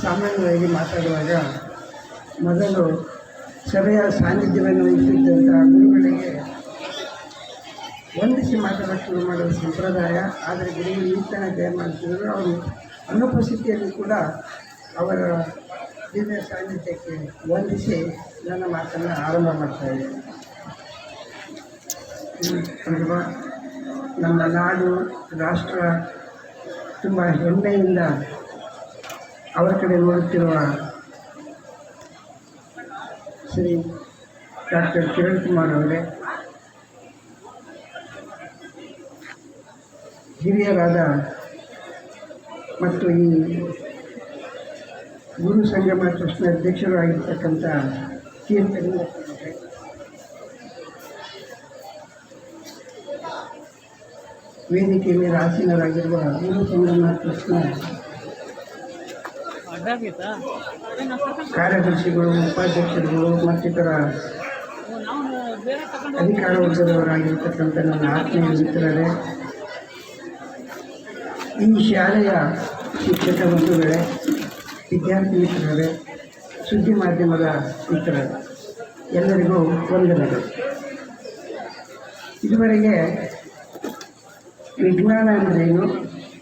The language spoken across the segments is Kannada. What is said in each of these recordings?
ಸಾಮಾನ್ಯವಾಗಿ ಮಾತಾಡುವಾಗ ಮೊದಲು ಸಭೆಯ ಸಾನ್ನಿಧ್ಯವನ್ನು ಇಟ್ಟಿದ್ದಂಥ ಗುರುಗಳಿಗೆ ವಂದಿಸಿ ಮಾತಾಡೋಕ್ಕೆ ಶುರು ಮಾಡುವ ಸಂಪ್ರದಾಯ ಆದರೆ ಗುರುಗಳು ಈ ತನ ಜಯ ಮಾಡ್ತಿದ್ರು ಅವರು ಅನುಪಸ್ಥಿತಿಯಲ್ಲಿ ಕೂಡ ಅವರ ದಿವ್ಯ ಸಾನ್ನಿಧ್ಯಕ್ಕೆ ವಂದಿಸಿ ನನ್ನ ಮಾತನ್ನು ಆರಂಭ ಮಾಡ್ತಾ ಅಲ್ವಾ? ನಮ್ಮ ನಾಡು ರಾಷ್ಟ್ರ ತುಂಬ ಹೆಮ್ಮೆಯಿಂದ ಅವರ ಕಡೆ ನೋಡುತ್ತಿರುವ ಶ್ರೀ ಡಾಕ್ಟರ್ ಕಿರಣ್ ಕುಮಾರ್ ಅವರೇ, ಹಿರಿಯರಾದ ಮತ್ತು ಈ ಗುರು ಸಂಗಮ ಟ್ರಸ್ಟ್ನ ಅಧ್ಯಕ್ಷರು ಆಗಿರ್ತಕ್ಕಂಥ ಕೆ ವೇದಿಕೆಯಲ್ಲಿ ಆಸೀನರಾಗಿರುವ ಗುರು ಸಂಗಮ ಟ್ರಸ್ಟ್ನ ಕಾರ್ಯದರ್ಶಿಗಳು ಉಪಾಧ್ಯಕ್ಷರುಗಳು ಮತ್ತಿತರ ಅಧಿಕಾರ ವರ್ಗದವರಾಗಿರ್ತಕ್ಕಂಥ ನನ್ನ ಆತ್ಮೀಯ ಮಿತ್ರರೇ ಈ ಶಾಲೆಯ ಶಿಕ್ಷಕ ಬಂಧುಗಳೇ ವಿದ್ಯಾರ್ಥಿ ಮಿತ್ರರೇ ಸುದ್ದಿ ಮಾಧ್ಯಮದ ಮಿತ್ರರೇ ಎಲ್ಲರಿಗೂ ವಂದನೆಗಳು. ಇದುವರೆಗೆ ವಿಜ್ಞಾನ ಅಂದ್ರೇನು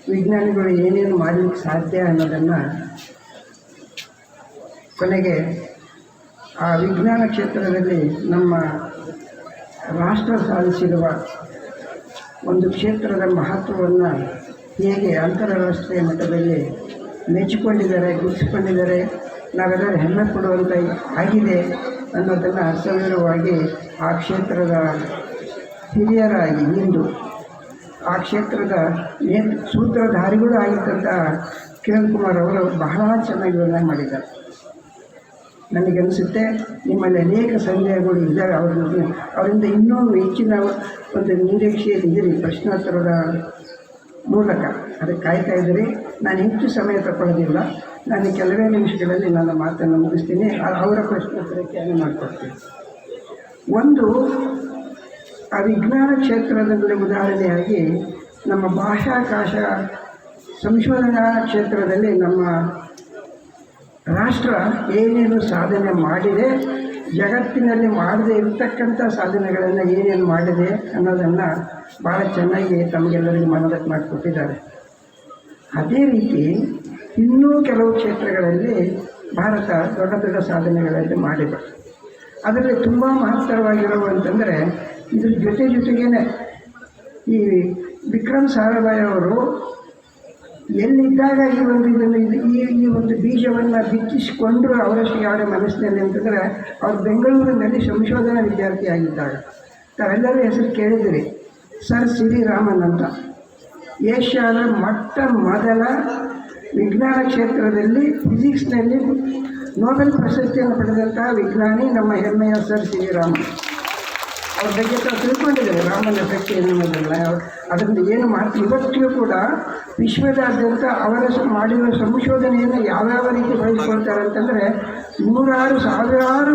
ವಿಜ್ಞಾನಿಗಳು ಏನೇನು ಮಾಡಲಿಕ್ಕೆ ಸಾಧ್ಯ ಅನ್ನೋದನ್ನು ಕೊನೆಗೆ ಆ ವಿಜ್ಞಾನ ಕ್ಷೇತ್ರದಲ್ಲಿ ನಮ್ಮ ರಾಷ್ಟ್ರ ಸಾಧಿಸಿರುವ ಒಂದು ಕ್ಷೇತ್ರದ ಮಹತ್ವವನ್ನು ಹೇಗೆ ಅಂತಾರಾಷ್ಟ್ರೀಯ ಮಟ್ಟದಲ್ಲಿ ಮೆಚ್ಚಿಕೊಂಡಿದ್ದಾರೆ, ಗುರುತಿಸಿಕೊಂಡಿದ್ದಾರೆ, ನಾವೆಲ್ಲರೂ ಹೆಮ್ಮೆ ಪಡುವಂತ ಆಗಿದೆ ಅನ್ನೋದನ್ನು ಸವಿವರವಾಗಿ ಆ ಕ್ಷೇತ್ರದ ಹಿರಿಯರಾಗಿ ಇಂದು ಆ ಕ್ಷೇತ್ರದ ನೇತ್ ಸೂತ್ರಧಾರಿಗಳು ಆಗಿದ್ದಂಥ ಕಿರಣ್ ಕುಮಾರ್ ಅವರು ಬಹಳ ಚೆನ್ನಾಗಿ ಮಾಡಿದ್ದಾರೆ. ನನಗನ್ನಿಸುತ್ತೆ ನಿಮ್ಮಲ್ಲಿ ಅನೇಕ ಸಂದೇಹಗಳು ಇದ್ದಾವೆ ಅವ್ರನ್ನ ಅವರಿಂದ ಇನ್ನೂ ಹೆಚ್ಚಿನ ಒಂದು ನಿರೀಕ್ಷೆಯಲ್ಲಿ ಇದ್ದೀರಿ, ಪ್ರಶ್ನೋತ್ತರದ ಮೂಲಕ. ಅದಕ್ಕೆ ಕಾಯ್ತಾ ಇದ್ದೀರಿ. ನಾನು ಹೆಚ್ಚು ಸಮಯ ತಗೊಳ್ಳೋದಿಲ್ಲ. ನಾನು ಕೆಲವೇ ನಿಮಿಷಗಳಲ್ಲಿ ನನ್ನ ಮಾತನ್ನು ಮುಗಿಸ್ತೀನಿ. ಅವರ ಪ್ರಶ್ನೋತ್ತರಕ್ಕೆ ಅನ್ನ ಮಾಡಿಕೊಡ್ತೀನಿ. ಒಂದು, ಆ ವಿಜ್ಞಾನ ಕ್ಷೇತ್ರದಲ್ಲಿ ಉದಾಹರಣೆಯಾಗಿ ನಮ್ಮ ಭಾಷಾಕಾಶ ಸಂಶೋಧನಾ ಕ್ಷೇತ್ರದಲ್ಲಿ ನಮ್ಮ ರಾಷ್ಟ್ರ ಏನೇನು ಸಾಧನೆ ಮಾಡಿದೆ, ಜಗತ್ತಿನಲ್ಲಿ ಮಾಡದೇ ಇರತಕ್ಕಂಥ ಸಾಧನೆಗಳನ್ನು ಏನೇನು ಮಾಡಿದೆ ಅನ್ನೋದನ್ನು ಭಾಳ ಚೆನ್ನಾಗಿ ತಮಗೆಲ್ಲರಿಗೂ ಮನದಟ್ಟು ಮಾಡಿಕೊಟ್ಟಿದ್ದಾರೆ. ಅದೇ ರೀತಿ ಇನ್ನೂ ಕೆಲವು ಕ್ಷೇತ್ರಗಳಲ್ಲಿ ಭಾರತ ದೊಡ್ಡ ದೊಡ್ಡ ಸಾಧನೆಗಳಲ್ಲಿ ಮಾಡಿದೆ. ಅದರಲ್ಲಿ ತುಂಬ ಮಹತ್ತರವಾಗಿರೋ ಅಂತಂದರೆ ಇದ್ರ ಜೊತೆ ಜೊತೆಗೇನೆ ಈ ವಿಕ್ರಮ್ ಸಾರಾಭಾಯಿ ಅವರು ಎಲ್ಲಿದ್ದಾಗ ಈ ಒಂದು ಇದನ್ನು ಇದು- ಈ ಈ ಒಂದು ಬೀಜವನ್ನು ಬಿಚ್ಚಿಸಿಕೊಂಡ್ರು ಅವರಷ್ಟು ಯಾರ ಮನಸ್ಸಿನಲ್ಲಿ ಅಂತಂದರೆ ಅವರು ಬೆಂಗಳೂರಿನಲ್ಲಿ ಸಂಶೋಧನಾ ವಿದ್ಯಾರ್ಥಿ ಆಗಿದ್ದಾಗ ತಾವೆಲ್ಲರೂ ಹೆಸರು ಕೇಳಿದಿರಿ ಸರ್ ಸಿರಿ ರಾಮನ್ ಅಂತ. ಏಷ್ಯಾದ ಮೊಟ್ಟ ಮೊದಲ ವಿಜ್ಞಾನ ಕ್ಷೇತ್ರದಲ್ಲಿ ಫಿಸಿಕ್ಸ್ನಲ್ಲಿ ನೋಬೆಲ್ ಪ್ರಶಸ್ತಿಯನ್ನು ಪಡೆದಂತಹ ವಿಜ್ಞಾನಿ ನಮ್ಮ ಹೆಮ್ಮೆಯ ಸರ್ ಸಿ ವಿ ರಾಮನ್. ಅವ್ರ ಬಗ್ಗೆ ತಿಳ್ಕೊಂಡಿದ್ದೇವೆ ತಿಳ್ಕೊಂಡಿದ್ದಾರೆ ರಾಮನ ಎಫೆಕ್ಟ್ ಏನು ಅವ್ರು ಅದರಿಂದ ಏನು ಮಾಡ್ತೀವಿ. ಇವತ್ತಿಗೂ ಕೂಡ ವಿಶ್ವದಾದ್ಯಂತ ಅವರ ಮಾಡಿರುವ ಮಾಡಿರೋ ಸಂಶೋಧನೆಯನ್ನು ಯಾವ್ಯಾವ ರೀತಿ ಬಳಸ್ಕೊಳ್ತಾರೆ ಅಂತಂದರೆ ನೂರಾರು, ಸಾವಿರಾರು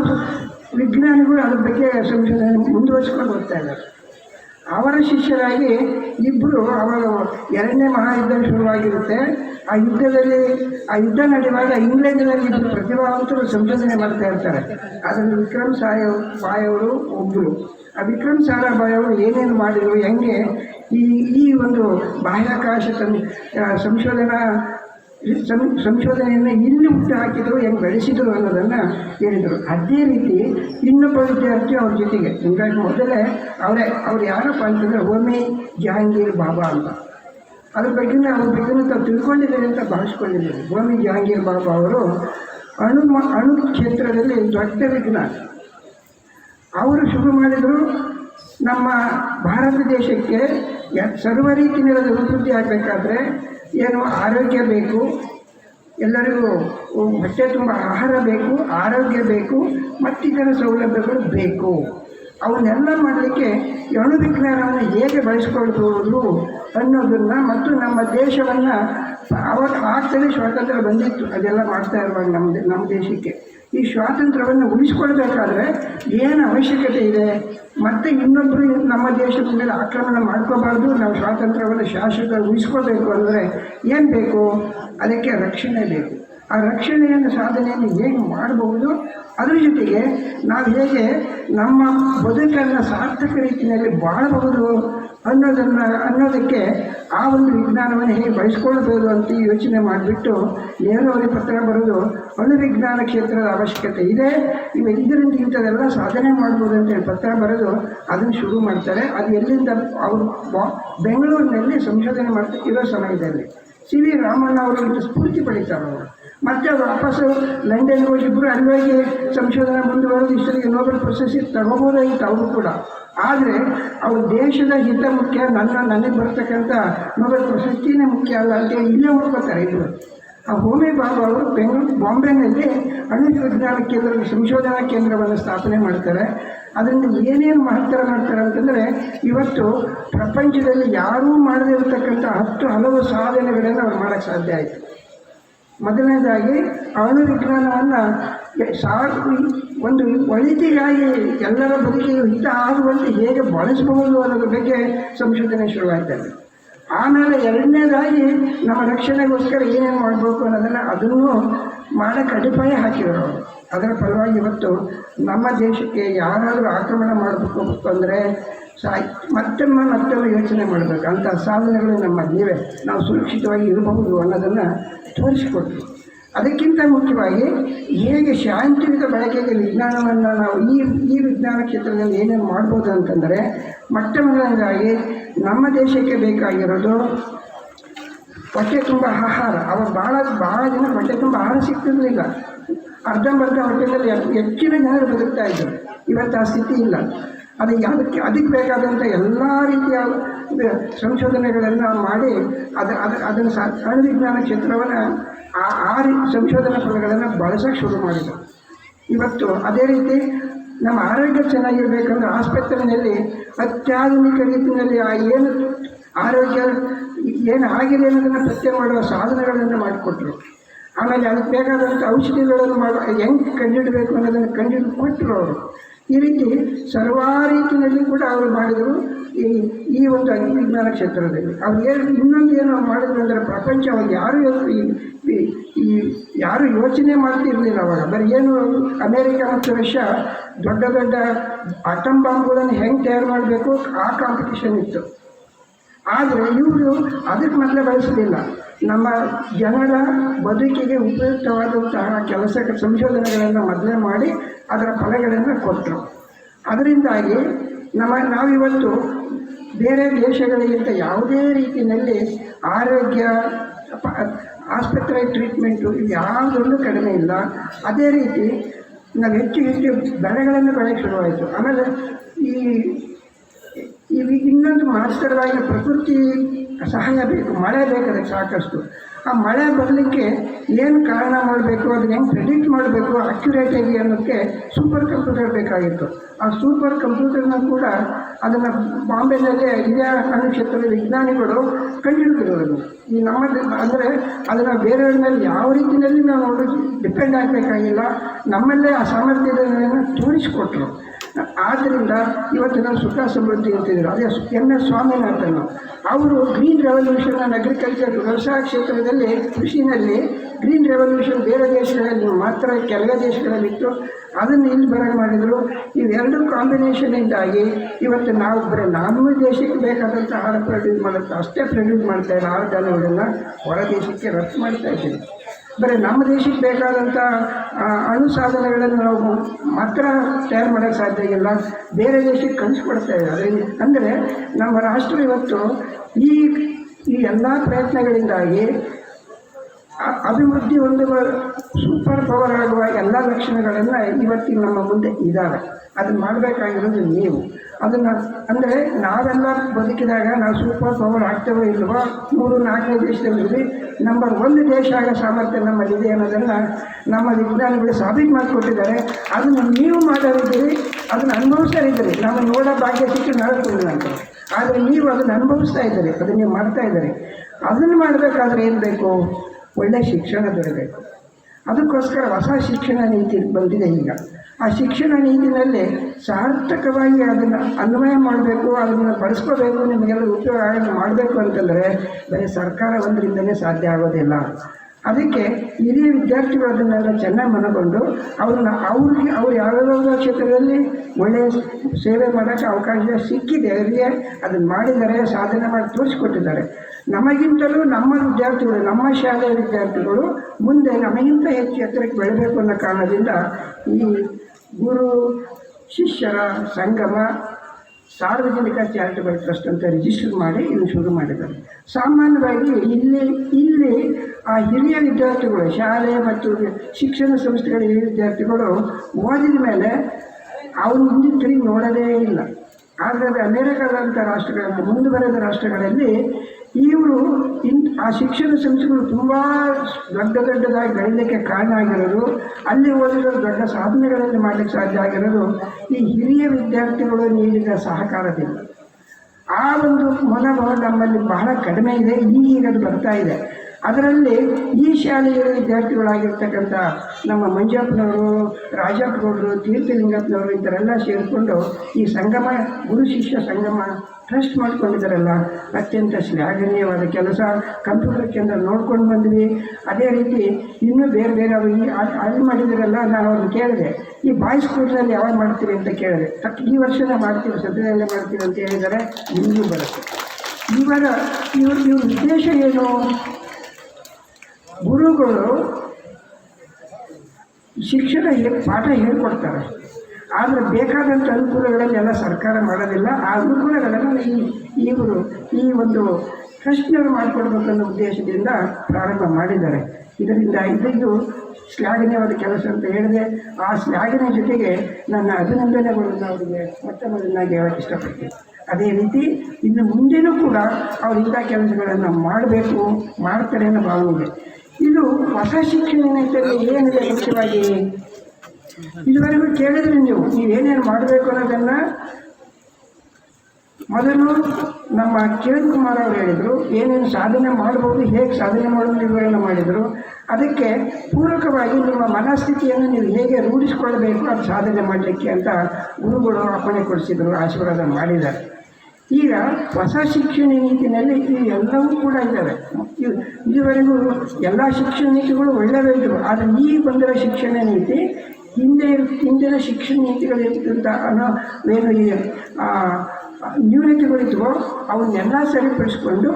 ವಿಜ್ಞಾನಿಗಳು ಅದ್ರ ಬಗ್ಗೆ ಸಂಶೋಧನೆ ಮುಂದುವರಿಸ್ಕೊಂಡು ಹೋಗ್ತಾ ಇದ್ದಾರೆ. ಅವರ ಶಿಷ್ಯರಾಗಿ ಇಬ್ಬರು ಅವರ ಎರಡನೇ ಮಹಾಯುದ್ಧ ಶುರುವಾಗಿರುತ್ತೆ. ಆ ಯುದ್ಧದಲ್ಲಿ, ಆ ಯುದ್ಧ ನಡೆಯುವಾಗ ಇಂಗ್ಲೆಂಡ್ನಲ್ಲಿ ಇಬ್ಬರು ಪ್ರತಿಭಾವಂತರು ಸಂಶೋಧನೆ ಮಾಡ್ತಾ ಇರ್ತಾರೆ. ಅದರಲ್ಲಿ ವಿಕ್ರಮ್ ಸಾಯ ಬಾಯ್ ಅವರು ಒಬ್ಬರು ಆ ವಿಕ್ರಮ್ ಸಾರಾಭಾಯ್ ಅವರು ಏನೇನು ಮಾಡಿದರು, ಹೆಂಗೆ ಈ ಈ ಒಂದು ಬಾಹ್ಯಾಕಾಶ ಸಂಶೋಧನಾ ಸಂ ಸಂಶೋಧನೆಯನ್ನು ಇಲ್ಲಿ ಹುಟ್ಟು ಹಾಕಿದರು ಹೆಂಗೆ ಬೆಳೆಸಿದರು ಅನ್ನೋದನ್ನು ಹೇಳಿದರು. ಅದೇ ರೀತಿ ಇನ್ನೊಬ್ಬ ವಿದ್ಯಾರ್ಥಿ ಅವ್ರ ಜೊತೆಗೆ. ಹಿಂಗಾಗಿ ಮೊದಲೇ ಅವರೇ, ಅವ್ರು ಯಾರಪ್ಪ ಅಂತಂದರೆ ಹೋಮಿ ಜಹಾಂಗೀರ್ ಬಾಬಾ ಅಂತ. ಅದ್ರ ಬಗ್ಗೆ ಅವ್ರ ಬಗ್ಗೆ ತಾವು ತಿಳ್ಕೊಂಡಿದ್ದೇನೆ ಅಂತ ಭಾವಿಸ್ಕೊಂಡಿದ್ದೇನೆ ಹೋಮಿ ಜಹಾಂಗೀರ್ ಬಾಬಾ ಅವರು ಅಣು ಅಣು ಕ್ಷೇತ್ರದಲ್ಲಿ ದೊಡ್ಡ ವಿಜ್ಞಾನ ಅವರು ಶುರು ಮಾಡಿದರು ನಮ್ಮ ಭಾರತ ದೇಶಕ್ಕೆ ಸರ್ವ ರೀತಿಯಲ್ಲಿ ಅಭಿವೃದ್ಧಿ ಆಗಬೇಕಾದ್ರೆ ಏನು ಆರೋಗ್ಯ ಬೇಕು. ಎಲ್ಲರಿಗೂ ಹೊಟ್ಟೆ ತುಂಬ ಆಹಾರ ಬೇಕು, ಆರೋಗ್ಯ ಬೇಕು, ಮತ್ತಿತರ ಸೌಲಭ್ಯಗಳು ಬೇಕು. ಅವನ್ನೆಲ್ಲ ಮಾಡಲಿಕ್ಕೆ ಅಣು ವಿಜ್ಞಾನವನ್ನು ಹೇಗೆ ಬಳಸ್ಕೊಳ್ಬೋದು ಅನ್ನೋದನ್ನು ಮತ್ತು ನಮ್ಮ ದೇಶವನ್ನು ಅವಾಗ ಆಗ್ತಲೇ ಸ್ವಾತಂತ್ರ್ಯ ಬಂದಿತ್ತು. ಅದೆಲ್ಲ ಮಾಡ್ತಾ ಇರುವಾಗ ನಮ್ಮ ನಮ್ಮ ದೇಶಕ್ಕೆ. ಈ ಸ್ವಾತಂತ್ರ್ಯವನ್ನು ಉಳಿಸ್ಕೊಳ್ಬೇಕಾದ್ರೆ ಏನು ಅವಶ್ಯಕತೆ ಇದೆ? ಮತ್ತೆ ಇನ್ನೊಬ್ಬರು ನಮ್ಮ ದೇಶದ ಮೇಲೆ ಆಕ್ರಮಣ ಮಾಡ್ಕೋಬಾರ್ದು, ನಾವು ಸ್ವಾತಂತ್ರ್ಯವನ್ನು ಶಾಶ್ವತ ಉಳಿಸ್ಕೋಬೇಕು ಅಂದರೆ ಏನು ಬೇಕು? ಅದಕ್ಕೆ ರಕ್ಷಣೆ ಬೇಕು. ಆ ರಕ್ಷಣೆಯನ್ನು ಸಾಧನೆಯನ್ನು ಹೇಗೆ ಮಾಡಬಹುದು? ಅದರ ಜೊತೆಗೆ ನಾವು ಹೇಗೆ ನಮ್ಮ ಬದುಕನ್ನು ಸಾರ್ಥಕ ರೀತಿಯಲ್ಲಿ ಬಾಳಬಹುದು? ಅನ್ನೋದನ್ನು, ಅನ್ನೋದಕ್ಕೆ ಆ ಒಂದು ವಿಜ್ಞಾನವನ್ನು ಹೇಗೆ ಬಳಸ್ಕೊಳ್ಬೋದು ಅಂತ ಯೋಚನೆ ಮಾಡಿಬಿಟ್ಟು ನೆಹರು ಅವರಿಗೆ ಪತ್ರ ಬರೋದು ಅಣು ವಿಜ್ಞಾನ ಕ್ಷೇತ್ರದ ಅವಶ್ಯಕತೆ ಇದೆ. ಇವು ಇದರಿಂದ ಇಂಥದ್ದೆಲ್ಲ ಸಾಧನೆ ಮಾಡ್ಬೋದು ಅಂತೇಳಿ ಪತ್ರ ಬರೆದು ಅದನ್ನು ಶುರು ಮಾಡ್ತಾರೆ. ಅದು ಎಲ್ಲಿಂದ ಅವರು ಬೆಂಗಳೂರಿನಲ್ಲಿ ಸಂಶೋಧನೆ ಮಾಡ್ತಾ ಇರೋ ಸಮಯದಲ್ಲಿ. ಸಿ ವಿ ರಾಮಣ್ಣ ಅವರು ಸ್ಫೂರ್ತಿ ಪಡಿತಾರೆ ಅವರು. ಮತ್ತೆ ವಾಪಸ್ಸು ಲಂಡನ್ಗೆ ಹೋಗಿ ಇಬ್ಬರು ಹೋಗಿ ಸಂಶೋಧನೆ ಮುಂದುವರೆದು ಇಷ್ಟರಿಗೆ ನೋಬೆಲ್ ಪ್ರಶಸ್ತಿ ತಗೋಬೋದಾಗಿತ್ತು ಅವರು ಕೂಡ. ಆದರೆ ಅವ್ರ ದೇಶದ ಹಿತ ಮುಖ್ಯ, ನನ್ನ, ನನಗೆ ಬರ್ತಕ್ಕಂಥ ನೋಬೆಲ್ ಪ್ರಶಸ್ತಿನೇ ಮುಖ್ಯ ಅಲ್ಲ ಅಂತ ಇಲ್ಲೇ ಹುಡ್ಕೋತಾರೆ ಇಬ್ಬರು ಆ ಹೋಮಿ ಬಾಬಾ ಅವರು ಬೆಂಗಳೂರು, ಬಾಂಬೆನಲ್ಲಿ ಅಣು ವಿಜ್ಞಾನ ಕೇಂದ್ರ ಸಂಶೋಧನಾ ಕೇಂದ್ರವನ್ನು ಸ್ಥಾಪನೆ ಮಾಡ್ತಾರೆ. ಅದರಿಂದ ಏನೇನು ಮಹತ್ತರ ಮಾಡ್ತಾರೆ ಅಂತಂದರೆ, ಇವತ್ತು ಪ್ರಪಂಚದಲ್ಲಿ ಯಾರೂ ಮಾಡದೇ ಇರತಕ್ಕಂಥ ಹತ್ತು ಹಲವು ಸಾಧನೆಗಳನ್ನು ಅವ್ರು ಮಾಡೋಕ್ಕೆ ಸಾಧ್ಯ ಆಯಿತು. ಮೊದಲನೇದಾಗಿ ಅಣು ವಿಜ್ಞಾನವನ್ನು ಸಾಕು, ಒಂದು ಒಳಿತಿಗಾಗಿ ಎಲ್ಲರ ಬದುಕಿಗೆ ಹಿತ ಆಗುವಂತೆ ಹೇಗೆ ಬಳಸಬಹುದು ಅನ್ನೋದ್ರ ಬಗ್ಗೆ ಸಂಶೋಧನೆ ಶುರುವಾಯ್ತದೆ. ಆಮೇಲೆ ಎರಡನೇದಾಗಿ, ನಮ್ಮ ರಕ್ಷಣೆಗೋಸ್ಕರ ಏನೇನು ಮಾಡಬೇಕು ಅನ್ನೋದನ್ನು ಅದನ್ನು ಮಾಡೋಕ್ಕೆ ಅಡಿಪಾಯ ಹಾಕಿದರು ಅದರ ಫಲವಾಗಿ ಇವತ್ತು ನಮ್ಮ ದೇಶಕ್ಕೆ ಯಾರಾದರೂ ಆಕ್ರಮಣ ಮಾಡಬೇಕು ಅಂದರೆ ಸಾಯ್ ಮತ್ತೊಮ್ಮೆ ಮತ್ತೊಮ್ಮೆ ಯೋಚನೆ ಮಾಡಬೇಕು. ಅಂಥ ಸಾಧನೆಗಳು ನಮ್ಮಲ್ಲಿವೆ ನಾವು ಸುರಕ್ಷಿತವಾಗಿ ಇರಬಹುದು ಅನ್ನೋದನ್ನು ತೋರಿಸಿಕೊಟ್ರು. ಅದಕ್ಕಿಂತ ಮುಖ್ಯವಾಗಿ ಹೇಗೆ ಶಾಂತಿಯುತ ಬಳಕೆಗೆ ವಿಜ್ಞಾನವನ್ನು ನಾವು ಈ ಈ ವಿಜ್ಞಾನ ಕ್ಷೇತ್ರದಲ್ಲಿ ಏನೇನು ಮಾಡ್ಬೋದು ಅಂತಂದರೆ ಮೊಟ್ಟ ಮೊದಲನೇದಾಗಿ ನಮ್ಮ ದೇಶಕ್ಕೆ ಬೇಕಾಗಿರೋದು ಹೊಟ್ಟೆ ತುಂಬ ಆಹಾರ. ಅವಾಗ ಭಾಳ ಭಾಳ ದಿನ ಹೊಟ್ಟೆ ತುಂಬ ಆಹಾರ ಸಿಗ್ತಿರಲಿಲ್ಲ. ಅರ್ಧಂಬರ್ಧ ಹೊಟ್ಟೆಯಲ್ಲಿ ಹೆಚ್ಚಿನ ಜನರು ಬದುಕ್ತಾ ಇದ್ದರು ಇವತ್ತು ಆ ಸ್ಥಿತಿ ಇಲ್ಲ. ಅದು ಅದಕ್ಕೆ ಅದಕ್ಕೆ ಬೇಕಾದಂಥ ಎಲ್ಲ ರೀತಿಯ ಸಂಶೋಧನೆಗಳನ್ನು ಮಾಡಿ ಅದು ಅದು, ಅದನ್ನು ಸಾ ಅಣು ವಿಜ್ಞಾನ ಕ್ಷೇತ್ರವನ್ನು ಆ ಆ ಸಂಶೋಧನಾ ಫಲಗಳನ್ನು ಬಳಸೋಕ್ಕೆ ಶುರು ಮಾಡಿದರು. ಇವತ್ತು ಅದೇ ರೀತಿ ನಮ್ಮ ಆರೋಗ್ಯ ಚೆನ್ನಾಗಿರಬೇಕಂದ್ರೆ ಆಸ್ಪತ್ರೆಯಲ್ಲಿ ಅತ್ಯಾಧುನಿಕ ರೀತಿಯಲ್ಲಿ ಆ ಏನು ಆರೋಗ್ಯ ಏನು ಆಗಿದೆ ಅನ್ನೋದನ್ನು ಪತ್ತೆ ಮಾಡುವ ಸಾಧನಗಳನ್ನು ಮಾಡಿಕೊಟ್ರು. ಆಮೇಲೆ ಅದಕ್ಕೆ ಬೇಕಾದಂಥ ಔಷಧಿಗಳನ್ನು ಮಾಡುವ ಹೆಂಗೆ ಕಂಡುಹಿಡಬೇಕು ಅನ್ನೋದನ್ನು ಕಂಡುಹಿಡಿದು ಅವರು. ಈ ರೀತಿ ಸರ್ವಾ ರೀತಿಯಲ್ಲಿ ಕೂಡ ಅವರು ಮಾಡಿದರು. ಈ ಈ ಒಂದು ಅಗ್ನಿವಿಜ್ಞಾನ ಕ್ಷೇತ್ರದಲ್ಲಿ. ಅವ್ರು ಏನು, ಇನ್ನೊಂದು ಏನು ಮಾಡಿದ್ರು ಅಂದರೆ ಪ್ರಪಂಚ ಯಾರು ಈ- ಈ- ಯಾರು ಯೋಚನೆ ಮಾಡ್ತಿರ್ಲಿಲ್ಲ ಅವಾಗ. ಬರೀ ಏನು ಅಮೇರಿಕ ಮತ್ತು ರಷ್ಯಾ ದೊಡ್ಡ ದೊಡ್ಡ ಅಟಮ್ ಬಾಂಬ್ಗಳನ್ನು ಹೆಂಗೆ ತಯಾರು ಮಾಡಬೇಕು ಆ ಕಾಂಪಿಟೇಷನ್ ಇತ್ತು. ಆದರೆ ಇವರು ಅದಕ್ಕೆ ಮೊದಲೇ ಬಳಸಲಿಲ್ಲ ನಮ್ಮ ಜನರ ಬದುಕಿಗೆ ಉಪಯುಕ್ತವಾದಂತಹ ಕೆಲಸ ಸಂಶೋಧನೆಗಳನ್ನು ಮೊದಲೇ ಮಾಡಿ ಅದರ ಫಲಗಳನ್ನು ಕೊಟ್ಟರು. ಅದರಿಂದಾಗಿ ನಮ್ಮ ನಾವಿವತ್ತು ಬೇರೆ ದೇಶಗಳಿಗಿಂತ ಯಾವುದೇ ರೀತಿಯಲ್ಲಿ ಆರೋಗ್ಯ ಆಸ್ಪತ್ರೆ ಟ್ರೀಟ್ಮೆಂಟು ಯಾವುದೊಂದು ಕಡಿಮೆ ಇಲ್ಲ. ಅದೇ ರೀತಿ ನಾವು ಹೆಚ್ಚು ಹೆಚ್ಚು ಬೆಳೆಗಳನ್ನು ಬೆಳೆಯಕ್ಕೆ ಶುರುವಾಯಿತು. ಆಮೇಲೆ ಈ ಇನ್ನೊಂದು ಮಹತ್ತರವಾಗಿ ಪ್ರಕೃತಿ ಸಹಾಯ ಬೇಕು, ಮಳೆ ಬೇಕಾದ್ರೆ ಸಾಕಷ್ಟು. ಆ ಮಳೆ ಬರಲಿಕ್ಕೆ ಏನು ಕಾರಣ ಮಾಡಬೇಕು, ಅದನ್ನ ಹೆಂಗೆ ಪ್ರಿಡಿಕ್ಟ್ ಮಾಡಬೇಕು ಅಕ್ಯುರೇಟಾಗಿ ಅನ್ನೋಕ್ಕೆ ಸೂಪರ್ ಕಂಪ್ಯೂಟರ್ ಬೇಕಾಗಿತ್ತು. ಆ ಸೂಪರ್ ಕಂಪ್ಯೂಟರ್ನ ಕೂಡ ಅದನ್ನು ಬಾಂಬೆನಲ್ಲೇ ಇದೇ ಅಣು ಕ್ಷೇತ್ರದ ವಿಜ್ಞಾನಿಗಳು ಕಂಡುಹಿಡಿದಿರೋದು. ಈ ನಮ್ಮ ಅಂದರೆ ಅದನ್ನು ಬೇರೆಯವ್ರ ಮೇಲೆ ಯಾವ ರೀತಿಯಲ್ಲಿ ನಾವು ಡಿಪೆಂಡ್ ಆಗಬೇಕಾಗಿಲ್ಲ. ನಮ್ಮಲ್ಲೇ ಆ ಸಾಮರ್ಥ್ಯದ ತೋರಿಸಿಕೊಟ್ರು. ಆದ್ದರಿಂದ ಇವತ್ತು ನಾವು ಸುಖ ಸಮೃದ್ಧಿ ಅಂತಿದ್ರು ಅದೇ ಎನ್ ಎಸ್ ಸ್ವಾಮಿನಾಥನ್ ಅವರು ಗ್ರೀನ್ ರೆವಲ್ಯೂಷನ್ ಆ್ಯಂಡ್ ಅಗ್ರಿಕಲ್ಚರ್ ವ್ಯವಸಾಯ ಕ್ಷೇತ್ರದಲ್ಲಿ ಕೃಷಿನಲ್ಲಿ ಗ್ರೀನ್ ರೆವಲ್ಯೂಷನ್ ಬೇರೆ ದೇಶಗಳಲ್ಲಿ ಮಾತ್ರ ಕೆಲವೇ ದೇಶಗಳಲ್ಲಿತ್ತು ಅದನ್ನು ಇಲ್ಲಿ ಬರೋಂಗೆ ಮಾಡಿದರು. ಇವೆರಡು ಕಾಂಬಿನೇಷನಿಂದಾಗಿ ಇವತ್ತು ನಾವು ಬರೀ ನಮ್ಮ ದೇಶಕ್ಕೆ ಬೇಕಾದಂಥ ಆಹಾರ ಪ್ರೊಡ್ಯೂಸ್ ಮಾಡುತ್ತೆ ಅಷ್ಟೇ ಪ್ರೊಡ್ಯೂಸ್ ಮಾಡ್ತಾ ಇಲ್ಲ ಆಹಾರ ಹೊರ ದೇಶಕ್ಕೆ ರಫ್ತು ಮಾಡ್ತಾ ಇದ್ದೀವಿ. ಬರೀ ನಮ್ಮ ದೇಶಕ್ಕೆ ಬೇಕಾದಂಥ ಅಣು ಸಾಧನಗಳನ್ನು ನಾವು ಮಾತ್ರ ತಯಾರು ಮಾಡೋಕ್ಕೆ ಸಾಧ್ಯ ಇಲ್ಲ ಬೇರೆ ದೇಶಕ್ಕೆ ಕಳಿಸ್ಕೊಡ್ತಾ ಇದ್ದಾರೆ. ಅಂದರೆ ನಮ್ಮ ರಾಷ್ಟ್ರ ಇವತ್ತು ಈ ಈ ಎಲ್ಲ ಪ್ರಯತ್ನಗಳಿಂದಾಗಿ ಅಭಿವೃದ್ಧಿ ಹೊಂದುವ ಸೂಪರ್ ಪವರ್ ಆಗುವ ಎಲ್ಲ ಲಕ್ಷಣಗಳನ್ನು ಇವತ್ತಿನ ನಮ್ಮ ಮುಂದೆ ಇದ್ದಾವೆ ಅದನ್ನು ಮಾಡಬೇಕಾಗಿರೋದು ನೀವು. ಅದನ್ನು, ಅಂದರೆ ನಾವೆಲ್ಲ ಬದುಕಿದಾಗ ನಾವು ಸೂಪರ್ ಪವರ್ ಆಗ್ತೇವೋ ಇಲ್ವೋ, ಮೂರು ನಾಲ್ಕನೇ ದೇಶದಲ್ಲಿ ನಂಬರ್ ಒಂದು ದೇಶ ಆಗೋ ಸಾಮರ್ಥ್ಯ ನಮ್ಮಲ್ಲಿದೆ ಅನ್ನೋದನ್ನು ನಮ್ಮ ವಿಜ್ಞಾನಿಗಳು ಸಾಬೀತು ಮಾಡಿಕೊಟ್ಟಿದ್ದಾರೆ. ಅದನ್ನು ನೀವು ಮಾಡೋರಿದ್ದೀರಿ, ಅದನ್ನು ಅನುಭವಿಸ್ತಾ ಇದ್ದೀರಿ ನಾವು ನೋಡೋ ಭಾಗ್ಯ ಸಿಕ್ಕಿ ನಡೆಸ್ತಿಲ್ಲ ಅಂತ. ಆದರೆ ನೀವು ಅದನ್ನು ಅನುಭವಿಸ್ತಾ ಇದ್ದೀರಿ ಅದನ್ನು ನೀವು ಮಾಡ್ತಾ ಇದ್ದೀರಿ ಅದನ್ನು ಮಾಡಬೇಕಾದ್ರೆ ಏನು ಬೇಕು? ಒಳ್ಳೆಯ ಶಿಕ್ಷಣ ದೊರೆಯಬೇಕು ಅದಕ್ಕೋಸ್ಕರ ಹೊಸ ಶಿಕ್ಷಣ ನೀತಿ ಬಂದಿದೆ ಈಗ. ಆ ಶಿಕ್ಷಣ ನೀತಿನಲ್ಲಿ ಸಾರ್ಥಕವಾಗಿ ಅದನ್ನು ಅನ್ವಯ ಮಾಡಬೇಕು, ಅದನ್ನು ಬಳಸ್ಕೋಬೇಕು, ನಿಮಗೆಲ್ಲ ಉಪಯೋಗ ಮಾಡಬೇಕು ಅಂತಂದರೆ, ಬರೀ ಸರ್ಕಾರ ಒಂದರಿಂದಲೇ ಸಾಧ್ಯ ಆಗೋದಿಲ್ಲ. ಅದಕ್ಕೆ ಹಿರಿಯ ವಿದ್ಯಾರ್ಥಿಗಳು ಅದನ್ನೆಲ್ಲ ಚೆನ್ನಾಗಿ ಮನಗೊಂಡು ಅವ್ರನ್ನ ಅವ್ರಿಗೆ ಅವ್ರು ಯಾವ್ಯಾವ ಕ್ಷೇತ್ರದಲ್ಲಿ ಒಳ್ಳೆಯ ಸೇವೆ ಮಾಡೋಕ್ಕೆ ಅವಕಾಶ ಸಿಕ್ಕಿದೆ ಅವರಿಗೆ ಅದನ್ನು ಮಾಡಿದ್ದಾರೆ ಸಾಧನೆ ಮಾಡಿ ತೋರಿಸ್ಕೊಟ್ಟಿದ್ದಾರೆ. ನಮಗಿಂತಲೂ ನಮ್ಮ ವಿದ್ಯಾರ್ಥಿಗಳು, ನಮ್ಮ ಶಾಲೆಯ ವಿದ್ಯಾರ್ಥಿಗಳು ಮುಂದೆ ನಮಗಿಂತ ಹೆಚ್ಚು ಎತ್ತರಕ್ಕೆ ಬೆಳಬೇಕು ಅನ್ನೋ ಕಾರಣದಿಂದ ಈ ಗುರು, ಶಿಷ್ಯರ ಸಂಗಮ ಸಾರ್ವಜನಿಕ ಚಾರಿಟಬಲ್ ಟ್ರಸ್ಟ್ ಅಂತ ರಿಜಿಸ್ಟರ್ ಮಾಡಿ ಇದನ್ನು ಶುರು ಮಾಡಿದ್ದಾರೆ. ಸಾಮಾನ್ಯವಾಗಿ ಇಲ್ಲಿ ಇಲ್ಲಿ ಆ ಹಿರಿಯ ವಿದ್ಯಾರ್ಥಿಗಳು, ಶಾಲೆ ಮತ್ತು ಶಿಕ್ಷಣ ಸಂಸ್ಥೆಗಳ ಹಿರಿಯ ವಿದ್ಯಾರ್ಥಿಗಳು ಓದಿದ ಮೇಲೆ ಅವ್ರ ಮುಂದೆ ತಿರುಗಿ ನೋಡೋದೇ ಇಲ್ಲ. ಆದರೆ ಅಮೆರಿಕದಂಥ ರಾಷ್ಟ್ರಗಳಲ್ಲಿ ಮುಂದುವರೆದ ರಾಷ್ಟ್ರಗಳಲ್ಲಿ ಇವರು ಇನ್ ಆ ಶಿಕ್ಷಣ ಸಂಸ್ಥೆಗಳು ತುಂಬ ದೊಡ್ಡ ದೊಡ್ಡದಾಗಿ ಬೆಳೀಲಿಕ್ಕೆ ಕಾರಣ ಆಗಿರೋದು, ಅಲ್ಲಿ ಓದಿರೋ ದೊಡ್ಡ ಸಾಧನೆಗಳನ್ನು ಮಾಡಲಿಕ್ಕೆ ಸಾಧ್ಯ ಆಗಿರೋದು ಈ ಹಿರಿಯ ವಿದ್ಯಾರ್ಥಿಗಳು ನೀಡಿದ ಸಹಕಾರದಿಂದ. ಆ ಒಂದು ಮನೋಭಾವ ನಮ್ಮಲ್ಲಿ ಬಹಳ ಕಡಿಮೆ ಇದೆ ಈಗೀಗ ಅದು ಬರ್ತಾ ಇದೆ. ಅದರಲ್ಲಿ ಈ ಶಾಲೆಯ ವಿದ್ಯಾರ್ಥಿಗಳಾಗಿರ್ತಕ್ಕಂಥ ನಮ್ಮ ಮಂಜಪ್ಪನವರು, ರಾಜಪ್ಪನವರು, ತೀರ್ಥಲಿಂಗಪ್ಪನವರು ಇಂಥರೆಲ್ಲ ಸೇರಿಕೊಂಡು ಈ ಸಂಗಮ, ಗುರು ಶಿಷ್ಯ ಸಂಗಮ ಟ್ರಸ್ಟ್ ಮಾಡಿಕೊಂಡಿದ್ದಾರಲ್ಲ. ಅತ್ಯಂತ ಶ್ಲಾಘನೀಯವಾದ ಕೆಲಸ. ಕಂಪ್ಯೂಟರ್ ಕೇಂದ್ರ ನೋಡ್ಕೊಂಡು ಬಂದ್ವಿ. ಅದೇ ರೀತಿ ಇನ್ನೂ ಬೇರೆ ಬೇರೆ ಅವರು ಈ ಅಲ್ಲಿ ಮಾಡಿದಿರಲ್ಲ, ನಾನು ಅವ್ರನ್ನ ಕೇಳಿದೆ. ಈ ಬಾಯ್ಸ್ ಸ್ಕೂಲ್ನಲ್ಲಿ ಯಾವಾಗ ಮಾಡ್ತೀರಿ ಅಂತ ಕೇಳಿದೆ. ತಕ್ಕ ಈ ವರ್ಷನ ಮಾಡ್ತೀವಿ, ಸದ್ಯದಲ್ಲೇ ಮಾಡ್ತೀವಿ ಅಂತ ಹೇಳಿದರೆ ನಿಮಗೂ ಬರುತ್ತೆ. ಇವರ ಇವ್ರ ಇವ್ರ ಉದ್ದೇಶ ಏನು? ಗುರುಗಳು ಶಿಕ್ಷಣ ಪಾಠ ಹೇಳ್ಕೊಡ್ತಾರೆ. ಆದರೆ ಬೇಕಾದಂಥ ಅನುಕೂಲಗಳನ್ನೆಲ್ಲ ಸರ್ಕಾರ ಮಾಡೋದಿಲ್ಲ. ಆ ಅನುಕೂಲಗಳನ್ನು ಈ ಇವರು ಈ ಒಂದು ಟ್ರಸ್ಟ್ನವರು ಮಾಡಿಕೊಡ್ಬೇಕನ್ನೋ ಉದ್ದೇಶದಿಂದ ಪ್ರಾರಂಭ ಮಾಡಿದ್ದಾರೆ. ಇದರಿಂದ ಇದೊಂದು ಶ್ಲಾಘನೀಯವಾದ ಕೆಲಸ ಅಂತ ಹೇಳಿದೆ. ಆ ಶ್ಲಾಘನೆ ಜೊತೆಗೆ ನನ್ನ ಅಭಿನಂದನೆಗಳನ್ನು ಅವರಿಗೆ ಮೊದಲನಾಗಿ ಹೇಳಕ್ಕೆ ಇಷ್ಟಪಡ್ತೀನಿ. ಅದೇ ರೀತಿ ಇನ್ನು ಮುಂದೆನೂ ಕೂಡ ಅವ್ರು ಇಂಥ ಕೆಲಸಗಳನ್ನು ಮಾಡಬೇಕು, ಮಾಡ್ತಾರೆ ಅನ್ನೋ ಭಾವನೆ ಇದು ಹೊಸ ಶಿಕ್ಷಣ ಏನಿದೆ ಮುಖ್ಯವಾಗಿ? ಇದುವರೆಗೂ ಕೇಳಿದ್ರಿ ನೀವು, ನೀವೇನೇನು ಮಾಡಬೇಕು ಅನ್ನೋದನ್ನು? ಮೊದಲು ನಮ್ಮ ಕಿರಣ್ ಕುಮಾರ್ ಅವರು ಹೇಳಿದರು, ಏನೇನು ಸಾಧನೆ ಮಾಡ್ಬೋದು, ಹೇಗೆ ಸಾಧನೆ ಮಾಡೋದು ವಿವರಣೆ ಮಾಡಿದರು. ಅದಕ್ಕೆ ಪೂರಕವಾಗಿ ನಿಮ್ಮ ಮನಸ್ಥಿತಿಯನ್ನು ನೀವು ಹೇಗೆ ರೂಢಿಸ್ಕೊಳ್ಬೇಕು ಅದು ಸಾಧನೆ ಮಾಡಲಿಕ್ಕೆ ಅಂತ ಗುರುಗಳು ಅಪ್ಪಣೆ ಕೊಡಿಸಿದರು, ಆಶೀರ್ವಾದ ಮಾಡಿದ್ದಾರೆ. ಈಗ ಹೊಸ ಶಿಕ್ಷಣ ನೀತಿನಲ್ಲಿ ಈ ಎಲ್ಲವೂ ಕೂಡ ಇದ್ದಾವೆ ಇದುವರೆಗೂ ಎಲ್ಲ ಶಿಕ್ಷಣ ನೀತಿಗಳು ಒಳ್ಳೆಯವೇ ಇದ್ದವು. ಆದರೆ ಈ ಬಂದಿರೋ ಶಿಕ್ಷಣ ನೀತಿ ಹಿಂದೆ, ಹಿಂದಿನ ಶಿಕ್ಷಣ ನೀತಿಗಳು ಇರ್ತಂಥ ಅನ್ನೋ ಏನು ಈ ನ್ಯೂನತೆಗಳಿದ್ವೋ ಅವನ್ನೆಲ್ಲ ಸರಿಪಡಿಸ್ಕೊಂಡು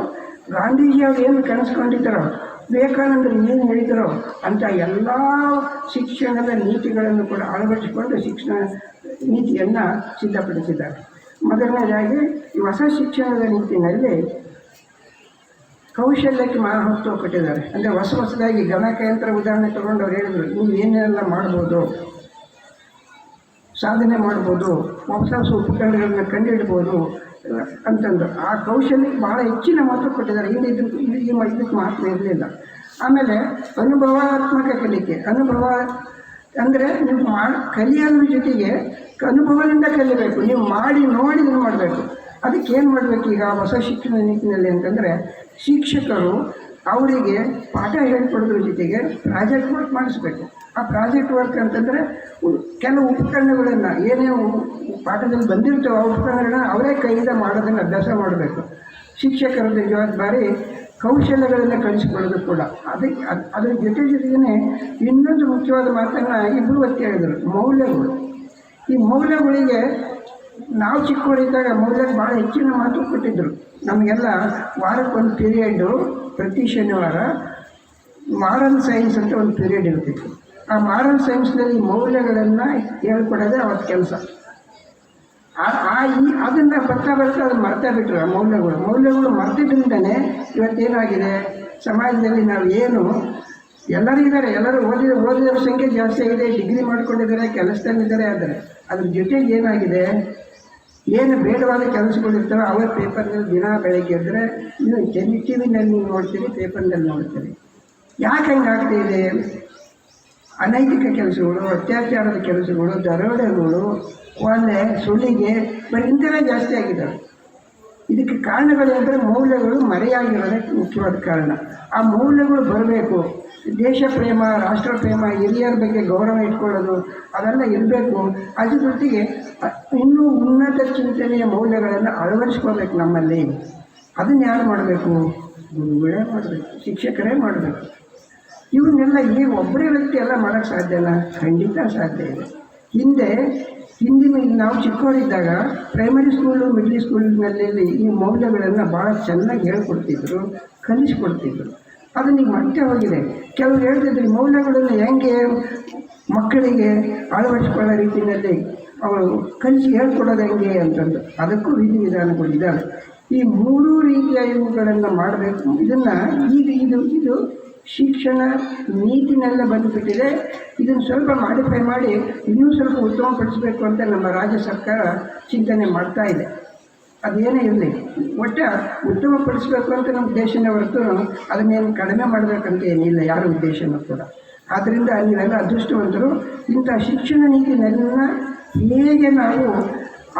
ಗಾಂಧೀಜಿ ಅವ್ರು ಏನು ಕನಸ್ಕೊಂಡಿದ್ದಾರೋ, ವಿವೇಕಾನಂದರು ಏನು ಹೇಳಿದರೋ ಅಂಥ ಎಲ್ಲ ಶಿಕ್ಷಣದ ನೀತಿಗಳನ್ನು ಕೂಡ ಅಳವಡಿಸಿಕೊಂಡು ಶಿಕ್ಷಣ ನೀತಿಯನ್ನು ಸಿದ್ಧಪಡಿಸಿದ್ದಾರೆ. ಮೊದಲನೇದಾಗಿ ಈ ಹೊಸ ಶಿಕ್ಷಣದ ನಿಟ್ಟಿನಲ್ಲಿ ಕೌಶಲ್ಯಕ್ಕೆ ಮಹತ್ವ ಕೊಟ್ಟಿದ್ದಾರೆ. ಅಂದರೆ ಹೊಸ ಹೊಸದಾಗಿ ಗಣಕಯಂತ್ರ ಉದಾಹರಣೆ ತಗೊಂಡು ಅವ್ರು ಹೇಳಿದ್ರು, ನೀವು ಏನೆಲ್ಲ ಮಾಡ್ಬೋದು? ಸಾಧನೆ ಮಾಡ್ಬೋದು, ಹೊಸ ಹೊಸ ಉಪಕರಣಗಳನ್ನ ಕಂಡುಹಿಡ್ಬೋದು ಅಂತಂದು ಆ ಕೌಶಲ್ಯಕ್ಕೆ ಬಹಳ ಹೆಚ್ಚಿನ ಮಹತ್ವ ಕೊಟ್ಟಿದ್ದಾರೆ. ಹಿಂದೆ ಇದ್ರ ಇದು ಈ ಇದಕ್ಕೆ ಮಹತ್ವ ಇರಲಿಲ್ಲ. ಆಮೇಲೆ ಅನುಭವಾತ್ಮಕ ಕಲಿಕೆ. ಅನುಭವ ಅಂದರೆ ನೀವು ಮಾಡಿ ಕಲಿಯೋದ್ರ ಜೊತೆಗೆ ಅನುಭವದಿಂದ ಕಲಿಬೇಕು. ನೀವು ಮಾಡಿ ನೋಡಿ ಇದನ್ನು ಮಾಡಬೇಕು. ಅದಕ್ಕೆ ಏನು ಮಾಡಬೇಕು ಈಗ ಹೊಸ ಶಿಕ್ಷಣ ನಿಟ್ಟಿನಲ್ಲಿ ಅಂತಂದರೆ ಶಿಕ್ಷಕರು ಅವರಿಗೆ ಪಾಠ ಹೇಳ್ಕೊಡೋದ್ರ ಜೊತೆಗೆ ಪ್ರಾಜೆಕ್ಟ್ ವರ್ಕ್ ಮಾಡಿಸ್ಬೇಕು. ಆ ಪ್ರಾಜೆಕ್ಟ್ ವರ್ಕ್ ಅಂತಂದರೆ ಕೆಲವು ಉಪಕರಣಗಳನ್ನು ಏನೇನು ಪಾಠದಲ್ಲಿ ಬಂದಿರ್ತವೆ ಆ ಉಪಕರಣಗಳನ್ನ ಅವರೇ ಕೈಯಿಂದ ಮಾಡೋದನ್ನು ಅಭ್ಯಾಸ ಮಾಡಬೇಕು. ಶಿಕ್ಷಕರದ ಜವಾಬ್ದಾರಿ ಕೌಶಲ್ಯಗಳನ್ನು ಕಲಿಸಿಕೊಳ್ಳೋದು ಕೂಡ. ಅದಕ್ಕೆ ಅದ್ರ ಜೊತೆ ಜೊತೆಗೇ ಇನ್ನೊಂದು ಮುಖ್ಯವಾದ ಮಾತನ್ನು ಇಬ್ಬರು ಒತ್ತಿ ಹೇಳಿದರು, ಮೌಲ್ಯಗಳು. ಈ ಮೌಲ್ಯಗಳಿಗೆ ನಾವು ಚಿಕ್ಕವರಿದ್ದಾಗ ಮೌಲ್ಯಕ್ಕೆ ಭಾಳ ಹೆಚ್ಚಿನ ಮಹತ್ವ ಕೊಟ್ಟಿದ್ದರು ನಮಗೆಲ್ಲ ವಾರಕ್ಕೊಂದು ಪೀರಿಯಡ್ಡು, ಪ್ರತಿ ಶನಿವಾರ ಮಾರನ್ ಸೈನ್ಸ್ ಅಂತ ಒಂದು ಪೀರಿಯಡ್ ಇರ್ತಿತ್ತು. ಆ ಮಾರನ್ ಸೈನ್ಸ್ನಲ್ಲಿ ಮೌಲ್ಯಗಳನ್ನು ಹೇಳ್ಕೊಡೋದೇ ಅವತ್ತು ಕೆಲಸ. ಆ ಈ ಅದನ್ನ ಬರ್ತಾ ಬರ್ತಾ ಅದು ಮರ್ತಾ ಬಿಟ್ರು, ಆ ಮೌಲ್ಯಗಳು. ಮೌಲ್ಯಗಳು ಮರ್ತಿದ್ರಿಂದನೇ ಇವತ್ತೇನಾಗಿದೆ ಸಮಾಜದಲ್ಲಿ ನಾವು ಏನು, ಎಲ್ಲರೂ ಇದ್ದಾರೆ, ಎಲ್ಲರೂ ಓದಿದ, ಓದಿದವ್ರ ಸಂಖ್ಯೆ ಜಾಸ್ತಿ ಆಗಿದೆ, ಡಿಗ್ರಿ ಮಾಡ್ಕೊಂಡಿದ್ದಾರೆ, ಕೆಲಸದಲ್ಲಿದ್ದಾರೆ ಆದರೆ ಅದ್ರ ಜೊತೆಗೆ ಏನಾಗಿದೆ? ಏನು ಬೇಡವಾದ ಕೆಲಸಗಳಿರ್ತವೆ ಅವರ ಪೇಪರ್ನಲ್ಲಿ ದಿನ ಬೆಳಗ್ಗೆ ಎದ್ದರೆ ಇದು ಟಿ ವಿನಲ್ಲಿ ನೀವು ನೋಡ್ತೀರಿ, ಪೇಪರ್ನಲ್ಲಿ ನೋಡ್ತೀರಿ. ಯಾಕೆ ಹಂಗಾಗ್ತಾ ಇದೆ? ಅನೈತಿಕ ಕೆಲಸಗಳು, ಅತ್ಯಾಚಾರದ ಕೆಲಸಗಳು, ದರೋಡೆಗಳು ಒಳ್ಳೆ ಸುಳ್ಳಿಗೆ ಬರೀ ಜಾಸ್ತಿ ಆಗಿದ್ದಾವೆ ಇದಕ್ಕೆ ಕಾರಣಗಳು ಅಂದರೆ ಮೌಲ್ಯಗಳು ಮರೆಯಾಗಿರೋದಕ್ಕೆ ಮುಖ್ಯವಾದ ಕಾರಣ. ಆ ಮೌಲ್ಯಗಳು ಬರಬೇಕು. ದೇಶ ಪ್ರೇಮ, ರಾಷ್ಟ್ರ ಪ್ರೇಮ, ಹಿರಿಯರ ಬಗ್ಗೆ ಗೌರವ ಇಟ್ಕೊಳ್ಳೋದು, ಅದೆಲ್ಲ ಇರಬೇಕು. ಅದ್ರ ಜೊತೆಗೆ ಇನ್ನೂ ಉನ್ನತ ಚಿಂತನೆಯ ಮೌಲ್ಯಗಳನ್ನು ಅಳವಡಿಸ್ಕೋಬೇಕು ನಮ್ಮಲ್ಲಿ. ಅದನ್ನು ಯಾರು ಮಾಡಬೇಕು? ಗುರುಗಳೇ ಮಾಡಬೇಕು, ಶಿಕ್ಷಕರೇ ಮಾಡಬೇಕು. ಇವನ್ನೆಲ್ಲ ಈ ಒಬ್ಬರೇ ವ್ಯಕ್ತಿ ಎಲ್ಲ ಮಾಡೋಕ್ಕೆ ಅಲ್ಲ? ಖಂಡಿತ ಸಾಧ್ಯ ಇದೆ. ಹಿಂದೆ ಹಿಂದಿನ ನಾವು ಚಿಕ್ಕವರಿದ್ದಾಗ ಪ್ರೈಮರಿ ಸ್ಕೂಲು ಮಿಡ್ಲ್ ಸ್ಕೂಲಿನಲ್ಲಿ ಈ ಮೌಲ್ಯಗಳನ್ನು ಭಾಳ ಚೆನ್ನಾಗಿ ಹೇಳ್ಕೊಡ್ತಿದ್ರು, ಕಲಿಸ್ಕೊಡ್ತಿದ್ರು. ಅದು ಈಗ ಮತ್ತೆ ಹೋಗಿದೆ. ಕೆಲವರು ಹೇಳ್ತಿದ್ರು ಈ ಮೌಲ್ಯಗಳನ್ನು ಹೆಂಗೆ ಮಕ್ಕಳಿಗೆ ಅಳವಡಿಸ್ಕೊಳ್ಳೋ ರೀತಿಯಲ್ಲಿ ಅವರು ಕಲಿಸಿ ಹೇಳ್ಕೊಡೋದು ಹೆಂಗೆ ಅಂತಂದು. ಅದಕ್ಕೂ ವಿಧಿವಿಧಾನಗಳಿದ್ದಾವೆ ಈ ಮೂರೂ ರೀತಿಯ ಇವುಗಳನ್ನು ಮಾಡಬೇಕು. ಇದನ್ನು ಈಗ ಇದು ಇದು ಶಿಕ್ಷಣ, ನೀತಿನೆಲ್ಲ ಬಂದುಬಿಟ್ಟಿದೆ. ಇದನ್ನು ಸ್ವಲ್ಪ ಮಾಡಿಫೈ ಮಾಡಿ ಇನ್ನೂ ಸ್ವಲ್ಪ ಉತ್ತಮಪಡಿಸಬೇಕು ಅಂತ ನಮ್ಮ ರಾಜ್ಯ ಸರ್ಕಾರ ಚಿಂತನೆ ಮಾಡ್ತಾ ಇದೆ. ಅದೇನೇ ಇರಲಿ. ಒಟ್ಟು ಉತ್ತಮಪಡಿಸಬೇಕು ಅಂತ ನಮ್ಮ ದೇಶನ ಹೊರತು ಅದನ್ನೇನು ಕಡಿಮೆ ಮಾಡಬೇಕಂತ ಏನಿಲ್ಲ, ಯಾರ ಉದ್ದೇಶನೂ ಕೂಡ. ಆದ್ದರಿಂದ ನೀವೆಲ್ಲ ಅದೃಷ್ಟವಂತರು, ಇಂಥ ಶಿಕ್ಷಣ ನೀತಿನೆಲ್ಲ ಹೇಗೆ ನಾವು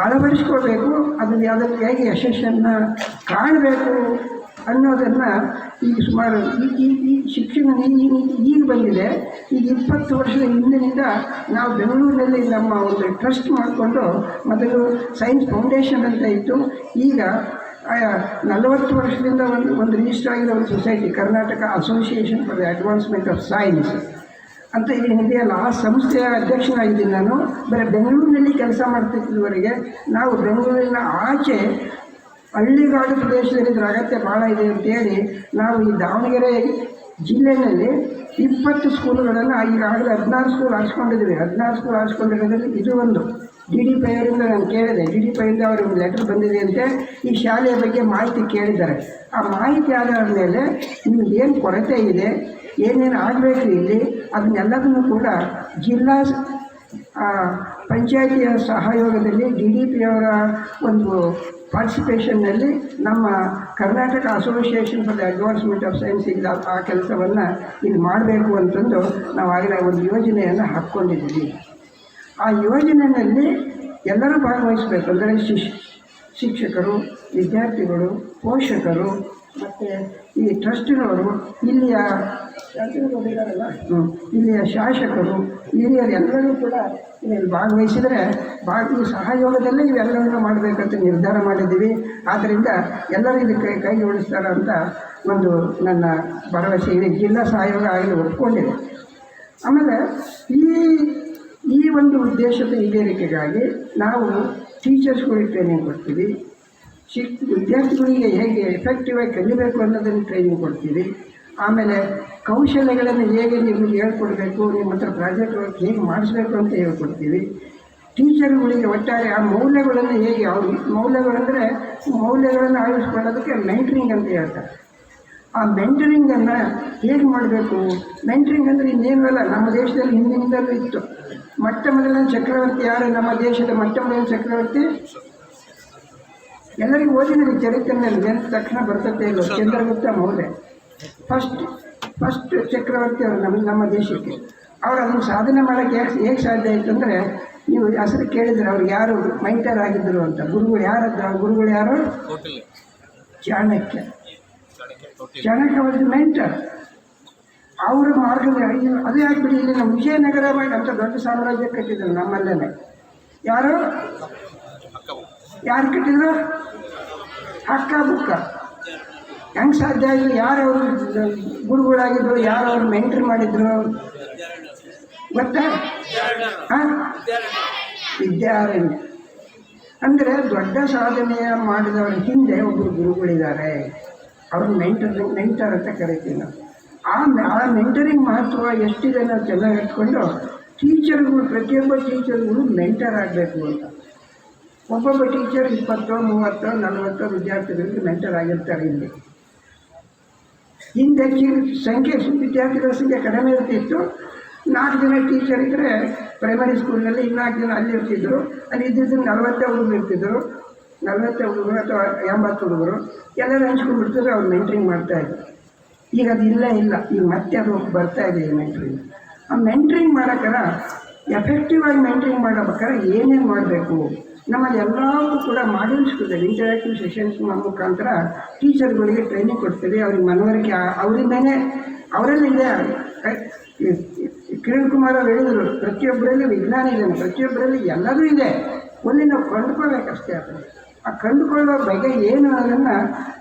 ಅಳವಡಿಸ್ಕೋಬೇಕು ಅದನ್ನು ಯಾವುದಕ್ಕೆ ಹೇಗೆ ಯಶಸ್ಸನ್ನು ಕಾಣಬೇಕು ಅನ್ನೋದನ್ನು ಈ ಸುಮಾರು ಈ ಈ ಶಿಕ್ಷಣ ಈಗ ಬಂದಿದೆ. ಈಗ ಇಪ್ಪತ್ತು ವರ್ಷದ ಹಿಂದಿನಿಂದ ನಾವು ಬೆಂಗಳೂರಿನಲ್ಲಿ ನಮ್ಮ ಒಂದು ಟ್ರಸ್ಟ್ ಮಾಡಿಕೊಂಡು ಮೊದಲು ಸೈನ್ಸ್ ಫೌಂಡೇಶನ್ ಅಂತ ಇತ್ತು. ಈಗ ನಲವತ್ತು ವರ್ಷದಿಂದ ಒಂದು ಒಂದು ರಿಜಿಸ್ಟರ್ ಆಗಿರೋ ಒಂದು society Karnataka association for the advancement of science ಅಂತ ಏನಿದೆಯಲ್ಲ ಆ ಸಂಸ್ಥೆಯ ಅಧ್ಯಕ್ಷನಾಗಿದ್ದೀನಿ ನಾನು. ಬರೀ ಬೆಂಗಳೂರಿನಲ್ಲಿ ಕೆಲಸ ಮಾಡ್ತಿದ್ದವರೆಗೆ ನಾವು ಬೆಂಗಳೂರಿನ ಆಚೆ ಹಳ್ಳಿಗಾಡು ಪ್ರದೇಶದಲ್ಲಿ ಇದರ ಅಗತ್ಯ ಭಾಳ ಇದೆ ಅಂತೇಳಿ ನಾವು ಈ ದಾವಣಗೆರೆ ಜಿಲ್ಲೆಯಲ್ಲಿ ಇಪ್ಪತ್ತು ಸ್ಕೂಲುಗಳನ್ನು ಈಗಾಗಲೇ ಹದಿನಾರು ಸ್ಕೂಲ್ ಆರಿಸ್ಕೊಂಡಿದ್ದೀವಿ. ಹದಿನಾರು ಸ್ಕೂಲ್ ಆರಿಸ್ಕೊಂಡಿರೋದ್ರಲ್ಲಿ ಇದು ಒಂದು. ಡಿ ಡಿ ಪಿ ಅವರಿಂದ ನಾನು ಕೇಳಿದೆ. ಡಿ ಡಿ ಪಿ ಅವರು ಅವ್ರಿಗೆ ಲೆಟರ್ ಬಂದಿದೆ ಅಂತೆ ಈ ಶಾಲೆಯ ಬಗ್ಗೆ ಮಾಹಿತಿ ಕೇಳಿದ್ದಾರೆ. ಆ ಮಾಹಿತಿ ಆಧಾರದ ಮೇಲೆ ನಿಮ್ಗೆ ಏನು ಕೊರತೆ ಇದೆ, ಏನೇನು ಆಗಬೇಕು ಇಲ್ಲಿ, ಅದನ್ನೆಲ್ಲದನ್ನು ಕೂಡ ಜಿಲ್ಲಾ ಪಂಚಾಯಿತಿಯ ಸಹಯೋಗದಲ್ಲಿ ಡಿ ಡಿ ಪಿ ಅವರ ಒಂದು ಪಾರ್ಟಿಸಿಪೇಷನ್ನಲ್ಲಿ ನಮ್ಮ Karnataka association for the advancement of science ಈಗ ಆ ಕೆಲಸವನ್ನು ಇಲ್ಲಿ ಮಾಡಬೇಕು ಅಂತಂದು ನಾವು ಆಗಲೇ ಒಂದು ಯೋಜನೆಯನ್ನು ಹಾಕ್ಕೊಂಡಿದ್ದೀವಿ. ಆ ಯೋಜನೆಯಲ್ಲಿ ಎಲ್ಲರೂ ಭಾಗವಹಿಸಬೇಕು. ಅಂದರೆ ಶಿಶ್ ಶಿಕ್ಷಕರು, ವಿದ್ಯಾರ್ಥಿಗಳು, ಪೋಷಕರು, ಮತ್ತು ಈ ಟ್ರಸ್ಟಿನವರು ಇಲ್ಲಿಯ ಇಲ್ಲಿಯ ಶಾಸಕರು, ಹಿರಿಯರು ಎಲ್ಲರೂ ಕೂಡ ಇಲ್ಲಿ ಭಾಗವಹಿಸಿದರೆ ಭಾಗ ಸಹಯೋಗದಲ್ಲೇ ಇವೆಲ್ಲವನ್ನು ಮಾಡಬೇಕಂತ ನಿರ್ಧಾರ ಮಾಡಿದ್ದೀವಿ. ಆದ್ದರಿಂದ ಎಲ್ಲರೂ ಇದಕ್ಕೆ ಕೈ ಜೋಡಿಸ್ತಾರೆ ಅಂತ ಒಂದು ನನ್ನ ಭರವಸೆ ಇದೆ. ಜಿಲ್ಲಾ ಸಹಯೋಗ ಆಗಲಿ ಒಪ್ಕೊಂಡಿದೆ. ಆಮೇಲೆ ಈ ಈ ಒಂದು ಉದ್ದೇಶದ ಈಡೇರಿಕೆಗಾಗಿ ನಾವು ಟೀಚರ್ಸ್ಗಳಿಗೆ ಟ್ರೈನಿಂಗ್ ಕೊಡ್ತೀವಿ. ಶಿಕ್ ವಿದ್ಯಾರ್ಥಿಗಳಿಗೆ ಹೇಗೆ ಎಫೆಕ್ಟಿವ್ ಆಗಿ ಕಲಿಬೇಕು ಅನ್ನೋದನ್ನು ಟ್ರೈನಿಂಗ್ ಕೊಡ್ತೀವಿ. ಆಮೇಲೆ ಕೌಶಲ್ಯಗಳನ್ನು ಹೇಗೆ ನಿಮಗೆ ಹೇಳ್ಕೊಡ್ಬೇಕು? ನಿಮ್ಮ ಹತ್ರ ಪ್ರಾಜೆಕ್ಟ್ ವರ್ಕ್ ಹೇಗೆ ಮಾಡಿಸ್ಬೇಕು ಅಂತ ಹೇಳ್ಕೊಡ್ತೀವಿ. ಟೀಚರ್ಗಳಿಗೆ ಒಟ್ಟಾರೆ ಆ ಮೌಲ್ಯಗಳನ್ನು ಹೇಗೆ ಅವರು ಮೌಲ್ಯಗಳಂದರೆ ಮೌಲ್ಯಗಳನ್ನು ಆಳವಡಿಸ್ಕೊಳ್ಳೋದಕ್ಕೆ ಮೆಂಟ್ರಿಂಗ್ ಅಂತ ಹೇಳ್ತಾರೆ. ಆ ಮೆಂಟರಿಂಗನ್ನು ಹೇಗೆ ಮಾಡಬೇಕು? ಮೆಂಟ್ರಿಂಗ್ ಅಂದರೆ ಇನ್ನೇನು ಅಲ್ಲ ನಮ್ಮ ದೇಶದಲ್ಲಿ ಹಿಂದಿನಿಂದಲೂ ಇತ್ತು. ಮೊಟ್ಟ ಮೊದಲನೇ ಚಕ್ರವರ್ತಿ ಯಾರು? ನಮ್ಮ ದೇಶದ ಮೊಟ್ಟ ಮೊದಲನೇ ಚಕ್ರವರ್ತಿ? ಎಲ್ಲರಿಗೂ ಓದಿನ ಚರಿತ್ರೆಯಲ್ಲಿ ಮೇಲೆ ತಕ್ಷಣ ಬರ್ತದೆ ಇಲ್ಲ ಚಂದ್ರಗುಪ್ತ ಮೌಲ್ಯ ಫಸ್ಟ್ ಫಸ್ಟ್ ಚಕ್ರವರ್ತಿ ಅವರು ನಮ್ಮ ನಮ್ಮ ದೇಶಕ್ಕೆ. ಅವರು ಅದನ್ನು ಸಾಧನೆ ಮಾಡೋಕ್ಕೆ ಹೇಗೆ ಹೇಗೆ ಸಾಧ್ಯ ಆಯಿತು ಅಂದರೆ ನೀವು ಹೆಸರು ಕೇಳಿದ್ರೆ ಅವ್ರಿಗೆ ಯಾರು ಮೈಂಟರ್ ಆಗಿದ್ದರು ಅಂತ. ಗುರುಗಳು ಯಾರದ್ರ ಗುರುಗಳು ಯಾರು? ಚಾಣಕ್ಯ. ಚಾಣಕ್ಯ ವಾಸ್ ಮೈಂಟರ್ ಅವರ ಮಾರ್ಗದಲ್ಲಿ ಅದೇ ಬಿಡಿ ಇಲ್ಲಿ ನಮ್ಮ ವಿಜಯನಗರ ಅಂತ ದೊಡ್ಡ ಸಾಮ್ರಾಜ್ಯ ಕಟ್ಟಿದ್ರು ನಮ್ಮಲ್ಲೇ. ಯಾರು? ಯಾರು ಕಟ್ಟಿದ್ರು? ಅಕ್ಕ ಬುಕ್ಕ. ಹೆಂಗೆ ಸಾಧ್ಯ ಆಗಿ ಯಾರು ಅವರು ಗುರುಗಳಾಗಿದ್ರು ಯಾರು ಅವ್ರು ಮೆಂಟ್ರಿ ಮಾಡಿದ್ರು? ಗೊತ್ತಾ ಹಾಂ ವಿದ್ಯಾರಣ್ಯ. ಅಂದರೆ ದೊಡ್ಡ ಸಾಧನೆಯ ಮಾಡಿದವರ ಹಿಂದೆ ಒಬ್ಬರು ಗುರುಗಳಿದ್ದಾರೆ. ಅವ್ರು ಮೆಂಟರ್ ಮೆಂಟರ್ ಅಂತ ಕರಿತೀವಿ ನಾವು. ಆ ಆ ಮೆಂಟರಿಂಗ್ ಮಹತ್ವ ಎಷ್ಟಿದೆ ಅನ್ನೋ ಚೆನ್ನಾಗಿ ಇಟ್ಕೊಂಡು ಟೀಚರ್ಗಳು ಪ್ರತಿಯೊಬ್ಬ ಟೀಚರ್ಗಳು ಮೆಂಟರ್ ಆಗಬೇಕು ಅಂತ. ಒಬ್ಬೊಬ್ಬ ಟೀಚರ್ ಇಪ್ಪತ್ತೋ, ಮೂವತ್ತೋ, ನಲವತ್ತೋ ವಿದ್ಯಾರ್ಥಿಗಳಿಗೆ ಮೆಂಟರ್ ಆಗಿರ್ತಾರೆ ಇಲ್ಲಿ. ಹಿಂದೆ ಸಂಖ್ಯೆ ವಿದ್ಯಾರ್ಥಿಗಳ ಸಂಖ್ಯೆ ಕಡಿಮೆ ಇರ್ತಿತ್ತು. ನಾಲ್ಕು ಜನ ಟೀಚರ್ ಇದ್ದರೆ ಪ್ರೈಮರಿ ಸ್ಕೂಲ್ನಲ್ಲಿ ಇನ್ನಾಲ್ಕು ಜನ ಅಲ್ಲಿ ಇರ್ತಿದ್ರು. ಅಲ್ಲಿ ಇದ್ದಿದ್ದು ನಲವತ್ತೇ ಹುಡುಗರು ಇರ್ತಿದ್ರು. ನಲವತ್ತೇ ಹುಡುಗರು ಅಥವಾ ಎಂಬತ್ತು ಹುಡುಗರು. ಎಲ್ಲರೂ ಹಂಚ್ಕೊಂಡು ಬಿಡ್ತಿದ್ರು ಅವ್ರು ಮೆಂಟ್ರಿಂಗ್ ಮಾಡ್ತಾಯಿದ್ರು ಈಗ ಅದು ಇಲ್ಲ ಇಲ್ಲ. ಈಗ ಮತ್ತೆ ಅದು ಬರ್ತಾ ಇದೆ ಈ ಮೆಂಟ್ರಿಂಗ್ ಆ ಮೆಂಟ್ರಿಂಗ್ ಮಾಡೋಕ್ಕಾರ ಎಫೆಕ್ಟಿವ್ ಆಗಿ ಮೆಂಟ್ರಿಂಗ್ ಮಾಡಬೇಕಾದ್ರೆ ಏನೇನು ಮಾಡಬೇಕು? ನಮ್ಮಲ್ಲಿ ಎಲ್ಲವೂ ಕೂಡ ಮಾಡ್ಯೂಲ್ಸ್ಗಳಿದೆ ಇಂಟರಾಕ್ಟಿವ್ ಸೆಷನ್ಸ್ ಮುಖಾಂತರ ಟೀಚರ್ಗಳಿಗೆ ಟ್ರೈನಿಂಗ್ ಕೊಡ್ತೀವಿ. ಅವ್ರಿಗೆ ಮನವರಿಕೆ ಅವರಿಂದನೇ ಅವರಲ್ಲಿ ಇದೆ ಕಿರಣ್ ಕುಮಾರ್ ಅವರು ಹೇಳಿದರು, ಪ್ರತಿಯೊಬ್ಬರಲ್ಲಿ ವಿಜ್ಞಾನ ಇದೆ ಪ್ರತಿಯೊಬ್ಬರಲ್ಲಿ ಎಲ್ಲರೂ ಇದೆ. ಒಂದಿನ ನಾವು ಕೊಂಡ್ಕೋಬೇಕಷ್ಟೇ ಅದನ್ನು. ಆ ಕಂಡುಕೊಳ್ಳೋ ಬಗೆ ಏನು ಅದನ್ನು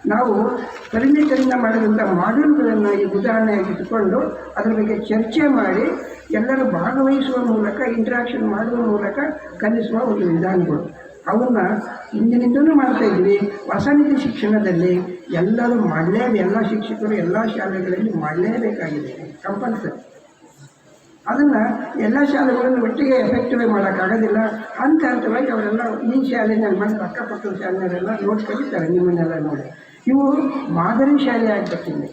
ನಾವು ಪರಿಣಿತರಿಂದ ಮಾಡಿದಂಥ ಮಾಡ್ಯೂಲ್ಗಳನ್ನು ಈ ಉದಾಹರಣೆಯಾಗಿ ಇಟ್ಟುಕೊಂಡು ಅದರ ಬಗ್ಗೆ ಚರ್ಚೆ ಮಾಡಿ ಎಲ್ಲರೂ ಭಾಗವಹಿಸುವ ಮೂಲಕ ಇಂಟ್ರಾಕ್ಷನ್ ಮಾಡುವ ಮೂಲಕ ಕಲಿಸುವ ಒಂದು ವಿಧಾನಗಳು. ಅವನ್ನ ಹಿಂದಿನಿಂದಲೂ ಮಾಡ್ತಾ ಇದ್ವಿ. ವಸಂತಿ ಶಿಕ್ಷಣದಲ್ಲಿ ಎಲ್ಲರೂ ಮಾಡಲೇ ಎಲ್ಲ ಶಿಕ್ಷಕರು ಎಲ್ಲ ಶಾಲೆಗಳಲ್ಲಿ ಮಾಡಲೇಬೇಕಾಗಿದೆ. ಕಂಪಲ್ಸರಿ. ಅದನ್ನು ಎಲ್ಲ ಶಾಲೆಗಳನ್ನು ಒಟ್ಟಿಗೆ ಎಫೆಕ್ಟಿವ್ ಮಾಡೋಕ್ಕಾಗೋದಿಲ್ಲ ಹಂತ ಹಂತವಾಗಿ ಅವರೆಲ್ಲ ಈ ಶಾಲೆನಲ್ಲಿ ಮತ್ತು ಅಕ್ಕಪಕ್ಕದ ಶಾಲೆಯವರೆಲ್ಲ ನೋಟ್ ಕಲಿತಾರೆ ನಿಮ್ಮನ್ನೆಲ್ಲ ನೋಡಿ. ಇವು ಮಾದರಿ ಶಾಲೆ ಆಗ್ಬೇಕಿಲ್ಲ.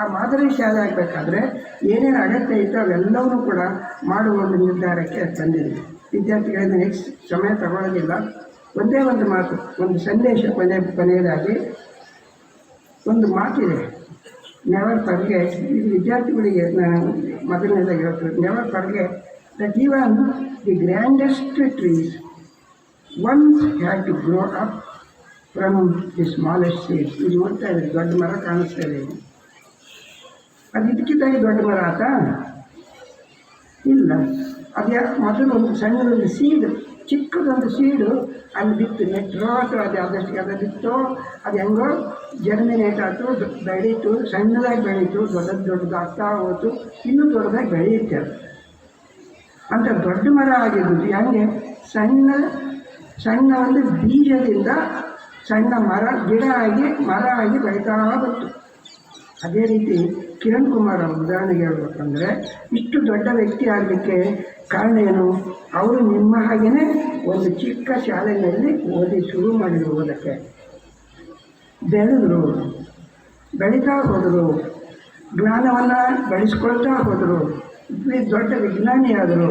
ಆ ಮಾದರಿ ಶಾಲೆ ಆಗಬೇಕಾದ್ರೆ ಏನೇನು ಅಗತ್ಯ ಇತ್ತು ಅವೆಲ್ಲವನ್ನೂ ಕೂಡ ಮಾಡುವ ಒಂದು ನಿರ್ಧಾರಕ್ಕೆ ತಂದಿದ್ದೀವಿ. ವಿದ್ಯಾರ್ಥಿಗಳಿಂದ ನೆಕ್ಸ್ಟ್ ಸಮಯ ತಗೊಳ್ಳೋದಿಲ್ಲ ಒಂದೇ ಒಂದು ಮಾತು, ಒಂದು ಸಂದೇಶ ಕೊನೆ ಕೊನೆಯದಾಗಿ ಒಂದು ಮಾತಿದೆ. ನೆವರ್ ಫರ್ಗೆಟ್ ಇದು ವಿದ್ಯಾರ್ಥಿಗಳಿಗೆ ನಾನು ಮೊದಲನೇದಾಗಿ ಹೇಳ್ತೀನಿ never forget that even the grandest trees once had to grow up from the smallest seeds ಇದು ನೋಡ್ತಾ ಇದೆ ದೊಡ್ಡ ಮರ ಕಾಣಿಸ್ತಾ ಇದೆ. ಅದು ಇದಕ್ಕಿದ್ದಾಗೆ ದೊಡ್ಡ ಮರ ಆತ? ಅದು ಯಾಕೆ ಮೊದಲು ಒಂದು ಸಣ್ಣದೊಂದು ಸೀಡು ಚಿಕ್ಕದೊಂದು ಸೀಡು ಅಲ್ಲಿ ಬಿತ್ತು. ಅಥವಾ ಅದು ಆದಷ್ಟು ಅದು ಬಿತ್ತೋ, ಅದು ಹೆಂಗೋ ಜರ್ಮಿನೇಟ್ ಆಯಿತು ಬೆಳೀತು, ಸಣ್ಣದಾಗಿ ಬೆಳೀತು, ದೊಡ್ಡದು ದೊಡ್ಡದಾಗ್ತಾ ಹೋಯ್ತು ಇನ್ನೂ ದೊಡ್ಡದಾಗಿ ಬೆಳೆಯುತ್ತೆ ಅದು. ಅಂತ ದೊಡ್ಡ ಮರ ಆಗಿರ್ಬೋದು, ಹೆಂಗೆ? ಸಣ್ಣ ಸಣ್ಣ ಒಂದು ಬೀಜದಿಂದ ಸಣ್ಣ ಮರ, ಗಿಡ ಆಗಿ, ಮರ ಆಗಿ ಬೆಳೀತಾ ಬಂತು. ಅದೇ ರೀತಿ ಕಿರಣ್ ಕುಮಾರ್ ಅವ್ರ ಉದಾಹರಣೆಗೆ ಹೇಳ್ಬೇಕಂದ್ರೆ, ಇಷ್ಟು ದೊಡ್ಡ ವ್ಯಕ್ತಿ ಆಗಲಿಕ್ಕೆ ಕಾರಣ ಏನು? ಅವರು ನಿಮ್ಮ ಹಾಗೆಯೇ ಒಂದು ಚಿಕ್ಕ ಶಾಲೆಯಲ್ಲಿ ಓದಿ ಶುರು ಮಾಡಿದರು ಓದಕ್ಕೆ ಬೆಳೆದ್ರು, ಬೆಳೀತಾ ಹೋದರು, ಜ್ಞಾನವನ್ನು ಬೆಳೆಸ್ಕೊಳ್ತಾ ಹೋದರು. ದೊಡ್ಡ ವಿಜ್ಞಾನಿಯಾದರು,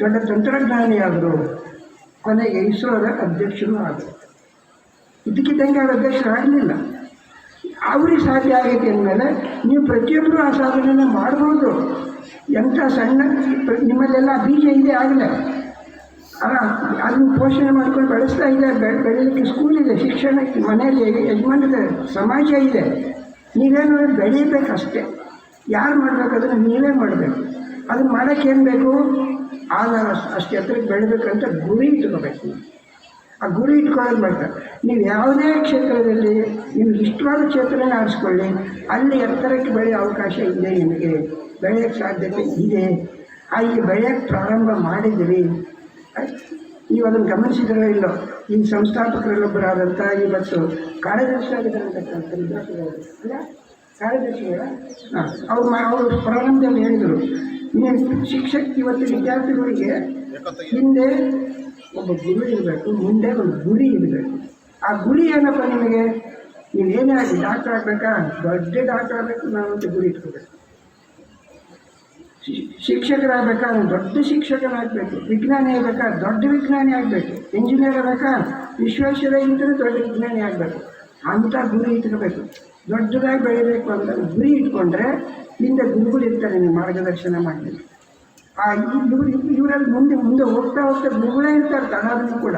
ದೊಡ್ಡ ತಂತ್ರಜ್ಞಾನಿಯಾದರು. ಕೊನೆಗೆ ಇಸ್ರೋದ ಅಧ್ಯಕ್ಷರು ಆದರು. ಇದಕ್ಕಿದ್ದಂಗೆ ಅವ್ರ ಅಧ್ಯಕ್ಷರು ಆಗಲಿಲ್ಲ. ಅವ್ರಿಗೆ ಸಾಧ್ಯ ಆಗೈತೆ ಅಂದಮೇಲೆ ನೀವು ಪ್ರತಿಯೊಬ್ಬರು ಆ ಸಾಧನೆಯನ್ನು ಮಾಡ್ಬೋದು. ಎಂಥ ಸಣ್ಣ ನಿಮ್ಮಲ್ಲೆಲ್ಲ ಬೀಜ ಇದೆ ಆಗಲೇ ಅಲ್ಲ, ಅದನ್ನು ಪೋಷಣೆ ಮಾಡ್ಕೊಂಡು ಬೆಳೆಸ್ತಾ ಇದೆ ಬೆ- ಬೆಳೀಲಿಕ್ಕೆ ಸ್ಕೂಲ್ ಇದೆ, ಶಿಕ್ಷಣಕ್ಕೆ ಮನೆಯಲ್ಲಿ ಯಜಮಾನಿದೆ ಸಮಾಜ ಇದೆ. ನೀವೇನು ಬೆಳೀಬೇಕಷ್ಟೇ. ಯಾರು ಮಾಡಬೇಕು ಅದನ್ನು ನೀವೇ ಮಾಡಬೇಕು. ಅದನ್ನು ಮಾಡೋಕ್ಕೇನು ಬೇಕು? ಆಗ ಅಷ್ಟು ಎತ್ತರಕ್ಕೆ ಬೆಳಿಬೇಕಂತ ಗುರಿ ಇಟ್ಕೋಬೇಕು. ಆ ಗುರಿ ಇಟ್ಕೊಳ್ಳೋದು ಮಾಡ್ತಾರೆ ನೀವು ಯಾವುದೇ ಕ್ಷೇತ್ರದಲ್ಲಿ ನಿಮ್ಗೆ ಇಷ್ಟವಾದ ಕ್ಷೇತ್ರನೇ ಆರಿಸ್ಕೊಳ್ಳಿ. ಅಲ್ಲಿ ಎತ್ತರಕ್ಕೆ ಬೆಳೆಯೋ ಅವಕಾಶ ಇದೆ ನಿಮಗೆ. ಬೆಳೆಯೋಕ್ಕೆ ಸಾಧ್ಯತೆ ಇದೆ ಈ ಬೆಳೆಯೋಕ್ಕೆ ಪ್ರಾರಂಭ ಮಾಡಿದ್ರಿ? ನೀವು ಅದನ್ನು ಗಮನಿಸಿದ್ರೆ ಇಲ್ಲೋ? ಈ ಸಂಸ್ಥಾಪಕರಲ್ಲೊಬ್ಬರಾದಂಥ ಇವತ್ತು ಕಾರ್ಯದರ್ಶಿ ಆಗಿದ್ದಾರಂತಕ್ಕಂಥ ಅಲ್ಲ? ಕಾರ್ಯದರ್ಶಿಗಳ? ಹಾಂ, ಅವ್ರು ಅವರು ಪ್ರಾರಂಭದಲ್ಲಿ ಹೇಳಿದರು. ನೀವು ಶಿಕ್ಷಕ ಇವತ್ತು ವಿದ್ಯಾರ್ಥಿಗಳಿಗೆ ಹಿಂದೆ ಒಬ್ಬ ಗುರು ಇರಬೇಕು, ಮುಂದೆ ಒಂದು ಗುರಿ ಇರಬೇಕು. ಆ ಗುರಿ ಏನಪ್ಪ ನಿಮಗೆ? ನೀವೇನೇ ಆಗಿ ಡಾಕ್ಟರ್ ಆಗಬೇಕಾ? ದೊಡ್ಡ ಡಾಕ್ಟರ್ ಆಗಬೇಕು ನಾವು ಅಂತ ಗುರಿ ಇಟ್ಕೋಬೇಕು. ಶಿ- ಶಿಕ್ಷಕರಾಗಬೇಕಾ ದೊಡ್ಡ ಶಿಕ್ಷಕರಾಗಬೇಕು ವಿಜ್ಞಾನಿ ಆಗಬೇಕಾದ್ರೆ ದೊಡ್ಡ ವಿಜ್ಞಾನಿ ಆಗಬೇಕು ಇಂಜಿನಿಯರ್ ಆಗಬೇಕಾ ವಿಶ್ವೇಶ್ವರಯ್ಯಂತಲೂ ದೊಡ್ಡ ವಿಜ್ಞಾನಿ ಆಗಬೇಕು ಅಂಥ ಗುರಿ ಇಟ್ಕೋಬೇಕು. ದೊಡ್ಡದಾಗಿ ಬೆಳಿಬೇಕು ಅಂತ ಗುರಿ ಇಟ್ಕೊಂಡ್ರೆ ಹಿಂದೆ ಗುರುಗಳು ಇರ್ತಾರೆ, ನೀವು ಮಾರ್ಗದರ್ಶನ ಮಾಡಲಿಕ್ಕೆ ಆ ಗುರು ಇವರಲ್ಲಿ ಮುಂದೆ ಮುಂದೆ ಹೋಗ್ತಾ ಹೋಗ್ತಾ ಗುರುಗಳೇ ಇರ್ತಾರೆ ತನ್ನದನ್ನು ಕೂಡ.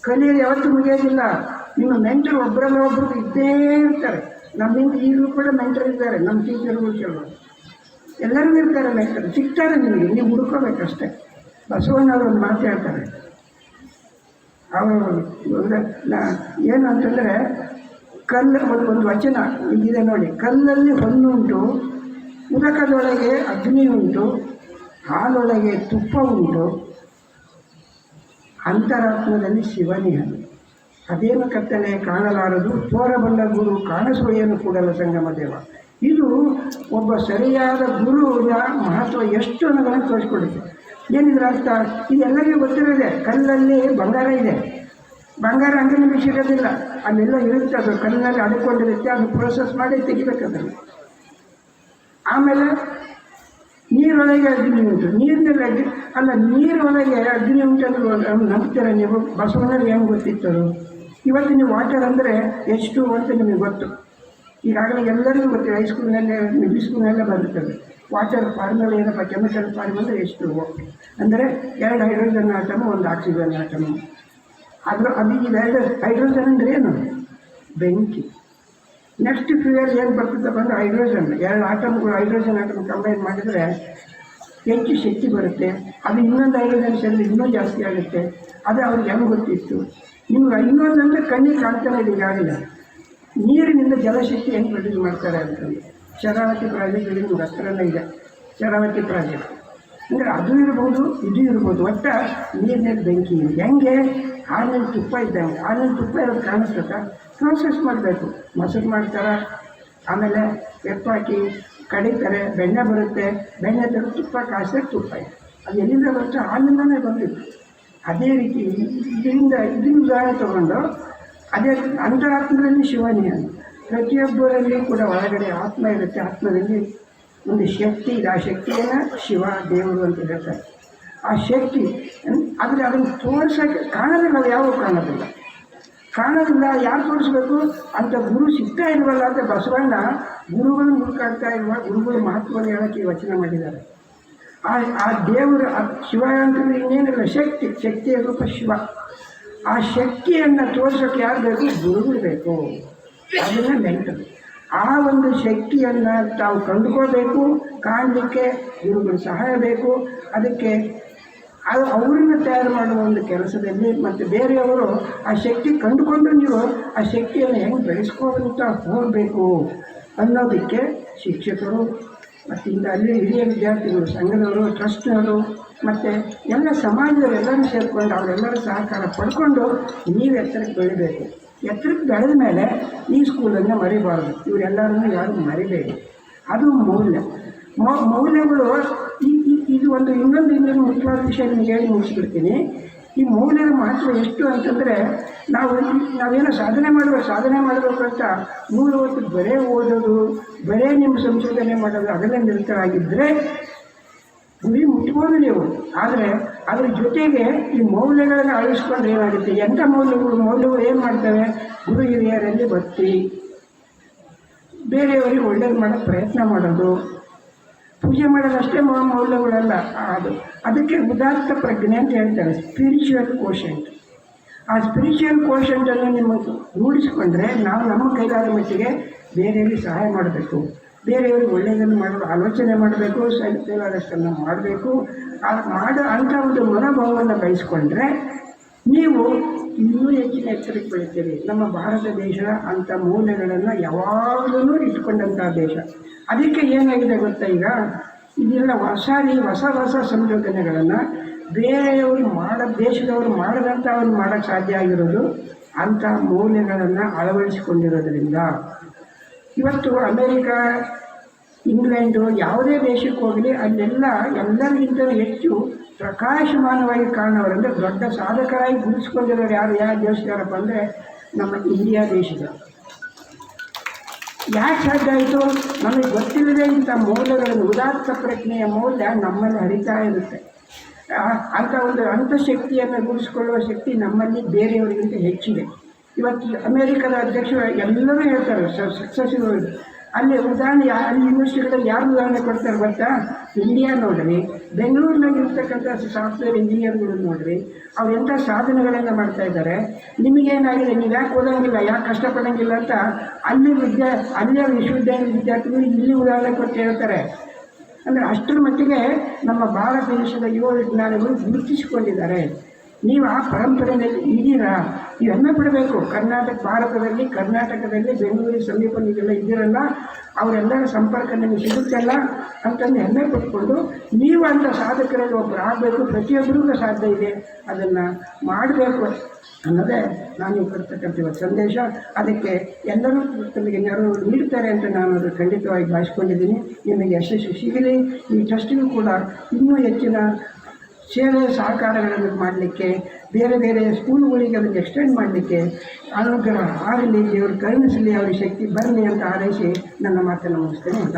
ಕಲಿಯೋದು ಯಾವತ್ತೂ ಮುಗಿಯೋದಿಲ್ಲ. ನಿಮ್ಮ ಮೆಂಟರ್ ಒಬ್ಬರಲ್ಲ ಒಬ್ಬರು ಇದ್ದೇ ಇರ್ತಾರೆ. ನಮ್ಮಿಂದ ಈಗಲೂ ಕೂಡ ಮೆಂಟರ್ ಇದ್ದಾರೆ, ನಮ್ಮ ಟೀಚರ್ಗಳು ಕೆಲವರು ಎಲ್ಲರೂ ಇರ್ತಾರೆ ಮೆಂಟರ್ ಸಿಗ್ತಾರೆ ನಿಮಗೆ, ನೀವು ಹುಡ್ಕೋಬೇಕಷ್ಟೆ. ಬಸವಣ್ಣವ್ರು ಒಂದು ಮಾತು ಹೇಳ್ತಾರೆ. ಅವರು ಏನು ಅಂತಂದರೆ, ಕಲ್ಲು ಒಂದು ಒಂದು ವಚನ ಇದೆ ನೋಡಿ. ಕಲ್ಲಲ್ಲಿ ಹೊನ್ನುಂಟು ಉದಕದೊಳಗೆ ಅಗ್ನಿ ಉಂಟು, ಹಾಲೊಳಗೆ ತುಪ್ಪ ಉಂಟು. ಅಂತರಾತ್ಮದಲ್ಲಿ ಶಿವನಿಹನು ಅದೇನು ಕತ್ತಲೆ ಕಾಣಲಾರದು? ತೋರಬಲ್ಲ ಗುರು ಕಾಣಿಸುವೆಯನ್ನು ಕೂಡಲ ಸಂಗಮ ದೇವ. ಇದು ಒಬ್ಬ ಸರಿಯಾದ ಗುರುವಿನ ಮಹತ್ವ ಎಷ್ಟು ಅನ್ನೋದನ್ನು ತೋರಿಸ್ಕೊಡುತ್ತೆ. ಏನಿದ್ರ ಅರ್ಥ? ಇದೆಲ್ಲರಿಗೂ ಗೊತ್ತಿರೋದೆ, ಕಲ್ಲಲ್ಲಿ ಬಂಗಾರ ಇದೆ. ಬಂಗಾರ ಹಂಗೆ ನಿಮಗೆ ಸಿಗೋದಿಲ್ಲ. ಅಲ್ಲೆಲ್ಲ ಇರುತ್ತೆ ಅದು ಕಲ್ಲಿನಲ್ಲಿ ಅಡ್ಕೊಂಡಿರುತ್ತೆ ಅದು ಪ್ರೋಸೆಸ್ ಮಾಡಿ ತೆಗಿಬೇಕು ಅದನ್ನು. ಆಮೇಲೆ ನೀರೊಳಗೆ ಅಗ್ನಿ ಉಂಟು. ನೀರಿನಲ್ಲಿ ಅಗ್ನಿ, ಅಲ್ಲ, ನೀರೊಳಗೆ ಅಗ್ನಿ ಉಂಟು ಅಂದ್ರೆ ನಂಬ್ತೀರ ನೀವು? ಬಸವನಲ್ಲಿ ಹೆಂಗೆ ಗೊತ್ತಿತ್ತು ಇವತ್ತು ನೀವು ವಾಟರ್ ಅಂದರೆ ಎಷ್ಟು ಅಂತ ನಿಮಗೆ ಗೊತ್ತು. ಈಗಾಗಲೇ ಎಲ್ಲರಿಗೂ ಗೊತ್ತಿದೆ ಹೈಸ್ಕೂಲ್ನಲ್ಲೇ ಮಿಡ್ಲ್ ಸ್ಕೂಲ್ನಲ್ಲೇ ಬರುತ್ತದೆ ವಾಟರ್ ಫಾರ್ಮಲ್ ಏನಪ್ಪ ಕೆಮಿಕಲ್ ಫಾರ್ಮ್ ಅಂದರೆ ಎಷ್ಟು? ಅಂದರೆ ಎರಡು ಹೈಡ್ರೋಜನ್ ಆಟಮು ಒಂದು ಆಕ್ಸಿಜನ್ ಆಟಮು ಅದರ ಅದು ಇವೆರಡು ಹೈಡ್ರೋಜನ್ ಅಂದರೆ ಏನು? ಬೆಂಕಿ. ನೆಕ್ಸ್ಟ್ ಫ್ಯೂಯಲ್ ಏನು ಬರ್ತದಪ್ಪ ಅಂದರೆ ಹೈಡ್ರೋಜನ್ ಎರಡು ಆಟಮ್ಗಳು ಹೈಡ್ರೋಜನ್ ಆಟಮ್ ಕಂಬೈನ್ ಮಾಡಿದರೆ ಹೆಚ್ಚು ಶಕ್ತಿ ಬರುತ್ತೆ. ಅದು ಇನ್ನೊಂದು ಹೈಡ್ರೋಜನ್ ಸೇರಿದ್ರೆ ಇನ್ನೂ ಜಾಸ್ತಿ ಆಗುತ್ತೆ. ಅದು ಅವ್ರಿಗೆ ಹೆಂಗೆ ಗೊತ್ತಿತ್ತು? ನಿಮ್ಗೆ ಇನ್ನೊಂದಂದರೆ ಕಣ್ಣಿಗೆ ಕಾಣ್ತಾನೆ ಈಗಾಗಲೇ ಈಗಾಗಲೇ ನೀರಿನಿಂದ ಜಲಶಕ್ತಿ ಹೆಂಗೆ ಪ್ರೊಡ್ಯೂಸ್ ಮಾಡ್ತಾರೆ ಅಂತಂದು ಶರಾವತಿ ಪ್ರಾಜೆಕ್ಟ್ ನಿಮ್ಗೆ ಹತ್ರನೇ ಇದೆ. ಶರಾವತಿ ಪ್ರಾಜೆಕ್ಟ್. ಅಂದರೆ ಅದು ಇರ್ಬೋದು, ಇದು ಇರ್ಬೋದು, ಒಟ್ಟ ನೀರಿನ ಬೆಂಕಿ ಇದೆ. ಹೆಂಗೆ? ಹಾಲಿನ ತುಪ್ಪ ಇದ್ದಂಗೆ ಹಾಲಿನ ತುಪ್ಪ ಇರೋದು ಕಾಣಿಸ್ತದ ಪ್ರೋಸೆಸ್ ಮಾಡಬೇಕು. ಮೊಸರು ಮಾಡ್ತಾರೆ, ಆಮೇಲೆ ಎಪ್ಪಾಕಿ ಕಡಿತಾರೆ, ಬೆಣ್ಣೆ ಬರುತ್ತೆ. ಬೆಣ್ಣೆ ತೆಗೆದು ತುಪ್ಪ ಕಾಯಿಸಿದ್ರೆ ತುಪ್ಪ ಇದೆ. ಅದು ಎಲ್ಲಿಂದ ಬರುತ್ತೆ? ಹಾಲಿಂದನೇ ಬಂದಿತ್ತು. ಅದೇ ರೀತಿ ಇದರಿಂದ ಇದನ್ನ ಉದಾಹರಣೆ ತಗೊಂಡು, ಅದೇ ಅಂತರಾತ್ಮದಲ್ಲಿ ಶಿವನಿ ಅಂತ. ಪ್ರತಿಯೊಬ್ಬರಲ್ಲಿ ಕೂಡ ಒಳಗಡೆ ಆತ್ಮ ಇರುತ್ತೆ. ಆತ್ಮದಲ್ಲಿ ಒಂದು ಶಕ್ತಿ ಇದೆ. ಆ ಶಕ್ತಿಯನ್ನು ಶಿವ, ದೇವರು ಅಂತ ಹೇಳ್ತಾರೆ. ಆ ಶಕ್ತಿ ಆದರೆ ಅದನ್ನು ತೋರಿಸೋಕ್ಕೆ ಕಾಣೋದಿಲ್ಲ ಯಾವ ಕಾಣೋದಿಲ್ಲ. ಕಾಣೋದಿಲ್ಲ ಯಾರು ತೋರಿಸ್ಬೇಕು? ಅಂತ ಗುರು ಸಿಗ್ತಾ ಇಲ್ವಲ್ಲ ಅಂತ ಬಸವಣ್ಣ ಗುರುಗಳು ಮುಳುಕಾಗ್ತಾ ಇರುವ ಗುರುಗಳ ಮಹತ್ವವನ್ನು ಹೇಳೋಕ್ಕೆ ವಚನ ಮಾಡಿದ್ದಾರೆ. ಆ ಆ ದೇವರು ಶಿವ ಅಂತಂದ್ರೆ ಇನ್ನೇನಿಲ್ಲ. ಶಕ್ತಿ, ಶಕ್ತಿಯ ರೂಪ ಶಿವ. ಆ ಶಕ್ತಿಯನ್ನು ತೋರಿಸೋಕೆ ಯಾರು ಬೇಕು? ಗುರುಗಳು ಬೇಕು. ಅದನ್ನು ನೆಂಟು ಆ ಒಂದು ಶಕ್ತಿಯನ್ನು ತಾವು ಕಂಡುಕೋಬೇಕು ಕಾಣಲಿಕ್ಕೆ ಗುರುಗಳು ಸಹಾಯ ಬೇಕು. ಅದಕ್ಕೆ ಅದು ಅವರನ್ನು ತಯಾರು ಮಾಡುವ ಒಂದು ಕೆಲಸದಲ್ಲಿ ಮತ್ತು ಬೇರೆಯವರು ಆ ಶಕ್ತಿ ಕಂಡುಕೊಂಡು ನೀವು ಆ ಶಕ್ತಿಯನ್ನು ಹೆಂಗೆ ಬೆಳೆಸ್ಕೊಂತ ಹೋಗಬೇಕು ಅನ್ನೋದಕ್ಕೆ ಶಿಕ್ಷಕರು ಮತ್ತು ಇಂದ ಅಲ್ಲಿ ಹಿರಿಯ ವಿದ್ಯಾರ್ಥಿಗಳು, ಸಂಘದವರು, ಟ್ರಸ್ಟ್ನವರು ಮತ್ತು ಎಲ್ಲ ಸಮಾಜದವರೆಲ್ಲರೂ ಸೇರಿಕೊಂಡು ಅವರೆಲ್ಲರೂ ಸಹಕಾರ ಪಡ್ಕೊಂಡು ನೀವು ಎತ್ತರಕ್ಕೆ ಬೆಳಿಬೇಕು. ಎತ್ತರಕ್ಕೆ ಬೆಳೆದ ಮೇಲೆ ಈ ಸ್ಕೂಲನ್ನು ಮರಿಬಾರ್ದು. ಇವರೆಲ್ಲರನ್ನು ಯಾರು ಮರಿಬೇಡಿ ಅದು ಮೌಲ್ಯ. ಮೌಲ್ಯಗಳು ಇದು ಒಂದು ಇನ್ನೊಂದು ಇನ್ನೊಂದು ಮುಖ್ಯವಾದ ವಿಷಯ ನಿಮಗೆ ಹೇಳಿ ಮುಗಿಸ್ಬಿಡ್ತೀನಿ. ಈ ಮೌಲ್ಯದ ಮಹತ್ವ ಎಷ್ಟು ಅಂತಂದರೆ, ನಾವು ನಾವೇನೋ ಸಾಧನೆ ಮಾಡಬೇಕು ಸಾಧನೆ ಮಾಡಬೇಕು ಅಂತ ಮೂರು ಹೊತ್ತು ಬರೇ ಓದೋದು, ಬರೇ ನಿಮ್ಮ ಸಂಶೋಧನೆ ಮಾಡೋದು ಅದರಲ್ಲೇ ನಿರತರಾಗಿದ್ದರೆ ಗುರಿ ಮುಟ್ಬೋದು ನೀವು. ಆದರೆ ಅದ್ರ ಜೊತೆಗೆ ಈ ಮೌಲ್ಯಗಳನ್ನು ಅಳಿಸ್ಕೊಂಡು ಏನಾಗುತ್ತೆ? ಎಂಥ ಮೌಲ್ಯಗಳು? ಮೌಲ್ಯಗಳು ಏನು ಮಾಡ್ತವೆ? ಗುರು ಹಿರಿಯರಲ್ಲಿ ಭಕ್ತಿ ಬೇರೆಯವರಿಗೆ ಒಳ್ಳೇದು ಮಾಡೋ ಪ್ರಯತ್ನ ಮಾಡೋದು. ಪೂಜೆ ಮಾಡೋದಷ್ಟೇ ಮೌಲ್ಯಗಳಲ್ಲ, ಅದು. ಅದಕ್ಕೆ ಉದಾತ್ತ ಪ್ರಜ್ಞೆ ಅಂತ ಹೇಳ್ತಾರೆ ಸ್ಪಿರಿಚುವಲ್ ಕೋಶಂಟ್ ಆ ಸ್ಪಿರಿಚುವಲ್ ಕೋಶೆಂಟನ್ನು ನಿಮ್ಮ ರೂಢಿಸ್ಕೊಂಡ್ರೆ ನಾವು ನಮ್ಮ ಕೈಲಾದ ಮಟ್ಟಿಗೆ ಬೇರೆಯವರಿಗೆ ಸಹಾಯ ಮಾಡಬೇಕು. ಬೇರೆಯವ್ರಿಗೆ ಒಳ್ಳೆಯದನ್ನು ಮಾಡಲು ಆಲೋಚನೆ ಮಾಡಬೇಕು ಕೈಲಾದಷ್ಟನ್ನು ಮಾಡಬೇಕು. ಮಾಡೋ ಅಂಥ ಒಂದು ಮನೋಭಾವವನ್ನು ಬೆಳೆಸ್ಕೊಂಡ್ರೆ ನೀವು ಇನ್ನೂ ಹೆಚ್ಚಿನ ಎಚ್ಚರಿಕೆ ಬೆಳಿತೀರಿ ನಮ್ಮ ಭಾರತ ದೇಶ ಅಂಥ ಮೌಲ್ಯಗಳನ್ನು ಯಾವಾಗಲೂ ಇಟ್ಕೊಂಡಂಥ ದೇಶ. ಅದಕ್ಕೆ ಏನಾಗಿದೆ ಗೊತ್ತಾ ಈಗ? ಇದೆಲ್ಲ ಹೊಸ ರೀ ಹೊಸ ಹೊಸ ಸಂಶೋಧನೆಗಳನ್ನು ಬೇರೆಯವರು ಮಾಡ, ದೇಶದವರು ಮಾಡದಂಥ ಅವ್ರು ಮಾಡೋಕ್ಕೆ ಸಾಧ್ಯ ಆಗಿರೋದು ಅಂಥ ಮೌಲ್ಯಗಳನ್ನು ಅಳವಡಿಸಿಕೊಂಡಿರೋದ್ರಿಂದ. ಇವತ್ತು ಅಮೇರಿಕಾ ಇಂಗ್ಲೆಂಡು ಯಾವುದೇ ದೇಶಕ್ಕೆ ಹೋಗಲಿ, ಅಲ್ಲೆಲ್ಲ ಎಲ್ಲರಿಗಿಂತ ಹೆಚ್ಚು ಪ್ರಕಾಶಮಾನವಾಗಿ ಕಾಣೋರಂದರೆ ದೊಡ್ಡ ಸಾಧಕರಾಗಿ ಗುರುಸ್ಕೊಂಡಿರೋರು ಯಾರು ಯಾವ ದೇಶದಾರಪ್ಪ ಅಂದರೆ ನಮ್ಮ ಇಂಡಿಯಾ ದೇಶದ. ಯಾಕೆ ಸಾಧ್ಯ ಆಯಿತು? ನಮಗೆ ಗೊತ್ತಿಲ್ಲದೆ ಇಂಥ ಮೌಲ್ಯಗಳನ್ನು, ಉದಾತ್ತ ಪ್ರಜ್ಞೆಯ ಮೌಲ್ಯ ನಮ್ಮಲ್ಲಿ ಹರಿತಾ ಇರುತ್ತೆ. ಅಂಥ ಒಂದು ಅಂತಃಶಕ್ತಿಯನ್ನು ಗುರುಸ್ಕೊಳ್ಳುವ ಶಕ್ತಿ ನಮ್ಮಲ್ಲಿ ಬೇರೆಯವರಿಗಿಂತ ಹೆಚ್ಚಿದೆ. ಇವತ್ತು ಅಮೆರಿಕದ ಅಧ್ಯಕ್ಷರು ಎಲ್ಲರೂ ಹೇಳ್ತಾರೆ ಸಕ್ಸಸ್ಸಿವ್ ಅಲ್ಲಿ ಉದಾಹರಣೆ ಅಲ್ಲಿ ಯೂನಿವರ್ಸಿಟಿಗಳಲ್ಲಿ ಯಾರು ಉದಾಹರಣೆ ಕೊಡ್ತಾರೆ ಗೊತ್ತಾ? ಇಂಡಿಯಾ ನೋಡ್ರಿ. ಬೆಂಗಳೂರಿನಾಗ ಇರ್ತಕ್ಕಂಥ ಸಾಫ್ಟ್ವೇರ್ ಇಂಜಿನಿಯರ್ಗಳು ನೋಡ್ರಿ. ಅವ್ರು ಎಂಥ ಸಾಧನೆಗಳನ್ನು ಮಾಡ್ತಾ ಇದ್ದಾರೆ. ನಿಮಗೇನಾಗಿದೆ? ನೀವು ಯಾಕೆ ಓದೋಂಗಿಲ್ಲ? ಯಾಕೆ ಕಷ್ಟಪಡೋಂಗಿಲ್ಲ ಅಂತ ಅಲ್ಲಿ ವಿದ್ಯಾ ಅಲ್ಲಿಯ ವಿಶ್ವವಿದ್ಯಾಲಯ ವಿದ್ಯಾರ್ಥಿಗಳು ಇಲ್ಲಿ ಉದಾಹರಣೆ ಕೊಟ್ಟು ಹೇಳ್ತಾರೆ. ಅಂದರೆ ಅಷ್ಟರ ಮಟ್ಟಿಗೆ ನಮ್ಮ ಭಾರತ ದೇಶದ ಯುವ ವಿಜ್ಞಾನಿಗಳು ಗುರುತಿಸಿಕೊಂಡಿದ್ದಾರೆ. ನೀವು ಆ ಪರಂಪರೆಯಲ್ಲಿ ಇದ್ದೀರಾ? ಹೆಮ್ಮೆ ಪಡಬೇಕು ಕರ್ನಾಟಕ, ಭಾರತದಲ್ಲಿ, ಕರ್ನಾಟಕದಲ್ಲಿ ಬೆಂಗಳೂರು ಸಮೀಪ ನೀವೆಲ್ಲ ಇದ್ದೀರಲ್ಲ, ಅವರೆಲ್ಲರ ಸಂಪರ್ಕ ನಿಮಗೆ ಸಿಗುತ್ತಲ್ಲ ಅಂತಂದು ಹೆಮ್ಮೆ ಪಟ್ಕೊಂಡು ನೀವು ಅಂತ ಸಾಧಕರಲ್ಲಿ ಒಬ್ಬರು ಆಗಬೇಕು, ಪ್ರತಿಯೊಬ್ಬರಿಗೂ ಸಾಧ್ಯ ಇದೆ. ಅದನ್ನು ಮಾಡಬೇಕು ಅನ್ನೋದೇ ನಾನು ಕೊಡ್ತಕ್ಕಂಥ ಸಂದೇಶ. ಅದಕ್ಕೆ ಎಲ್ಲರೂ ತಮಗೆ ನೆರವು ನೀಡ್ತಾರೆ ಅಂತ ನಾನು ಅದು ಖಂಡಿತವಾಗಿ ಭಾವಿಸ್ಕೊಂಡಿದ್ದೀನಿ. ನಿಮಗೆ ಯಶಸ್ಸು ಸಿಗಲಿ. ಈ ಟ್ರಸ್ಟಿಗೂ ಕೂಡ ಇನ್ನೂ ಹೆಚ್ಚಿನ ಸೇವೆ ಸಹಕಾರಗಳನ್ನು ಮಾಡಲಿಕ್ಕೆ ಬೇರೆ ಬೇರೆ ಸ್ಕೂಲ್ಗಳಿಗೆ ಅದನ್ನು ಎಕ್ಸ್ಟೆಂಡ್ ಮಾಡಲಿಕ್ಕೆ ಅನುಗ್ರಹ ಆಗಲಿ, ದೇವರು ಕರುಣಿಸಲಿ, ಅವ್ರಿಗೆ ಶಕ್ತಿ ಬರಲಿ ಅಂತ ಹಾರೈಸಿ ನನ್ನ ಮಾತನ್ನು ಮುಗಿಸ್ತೇನೆ. ಅಂತ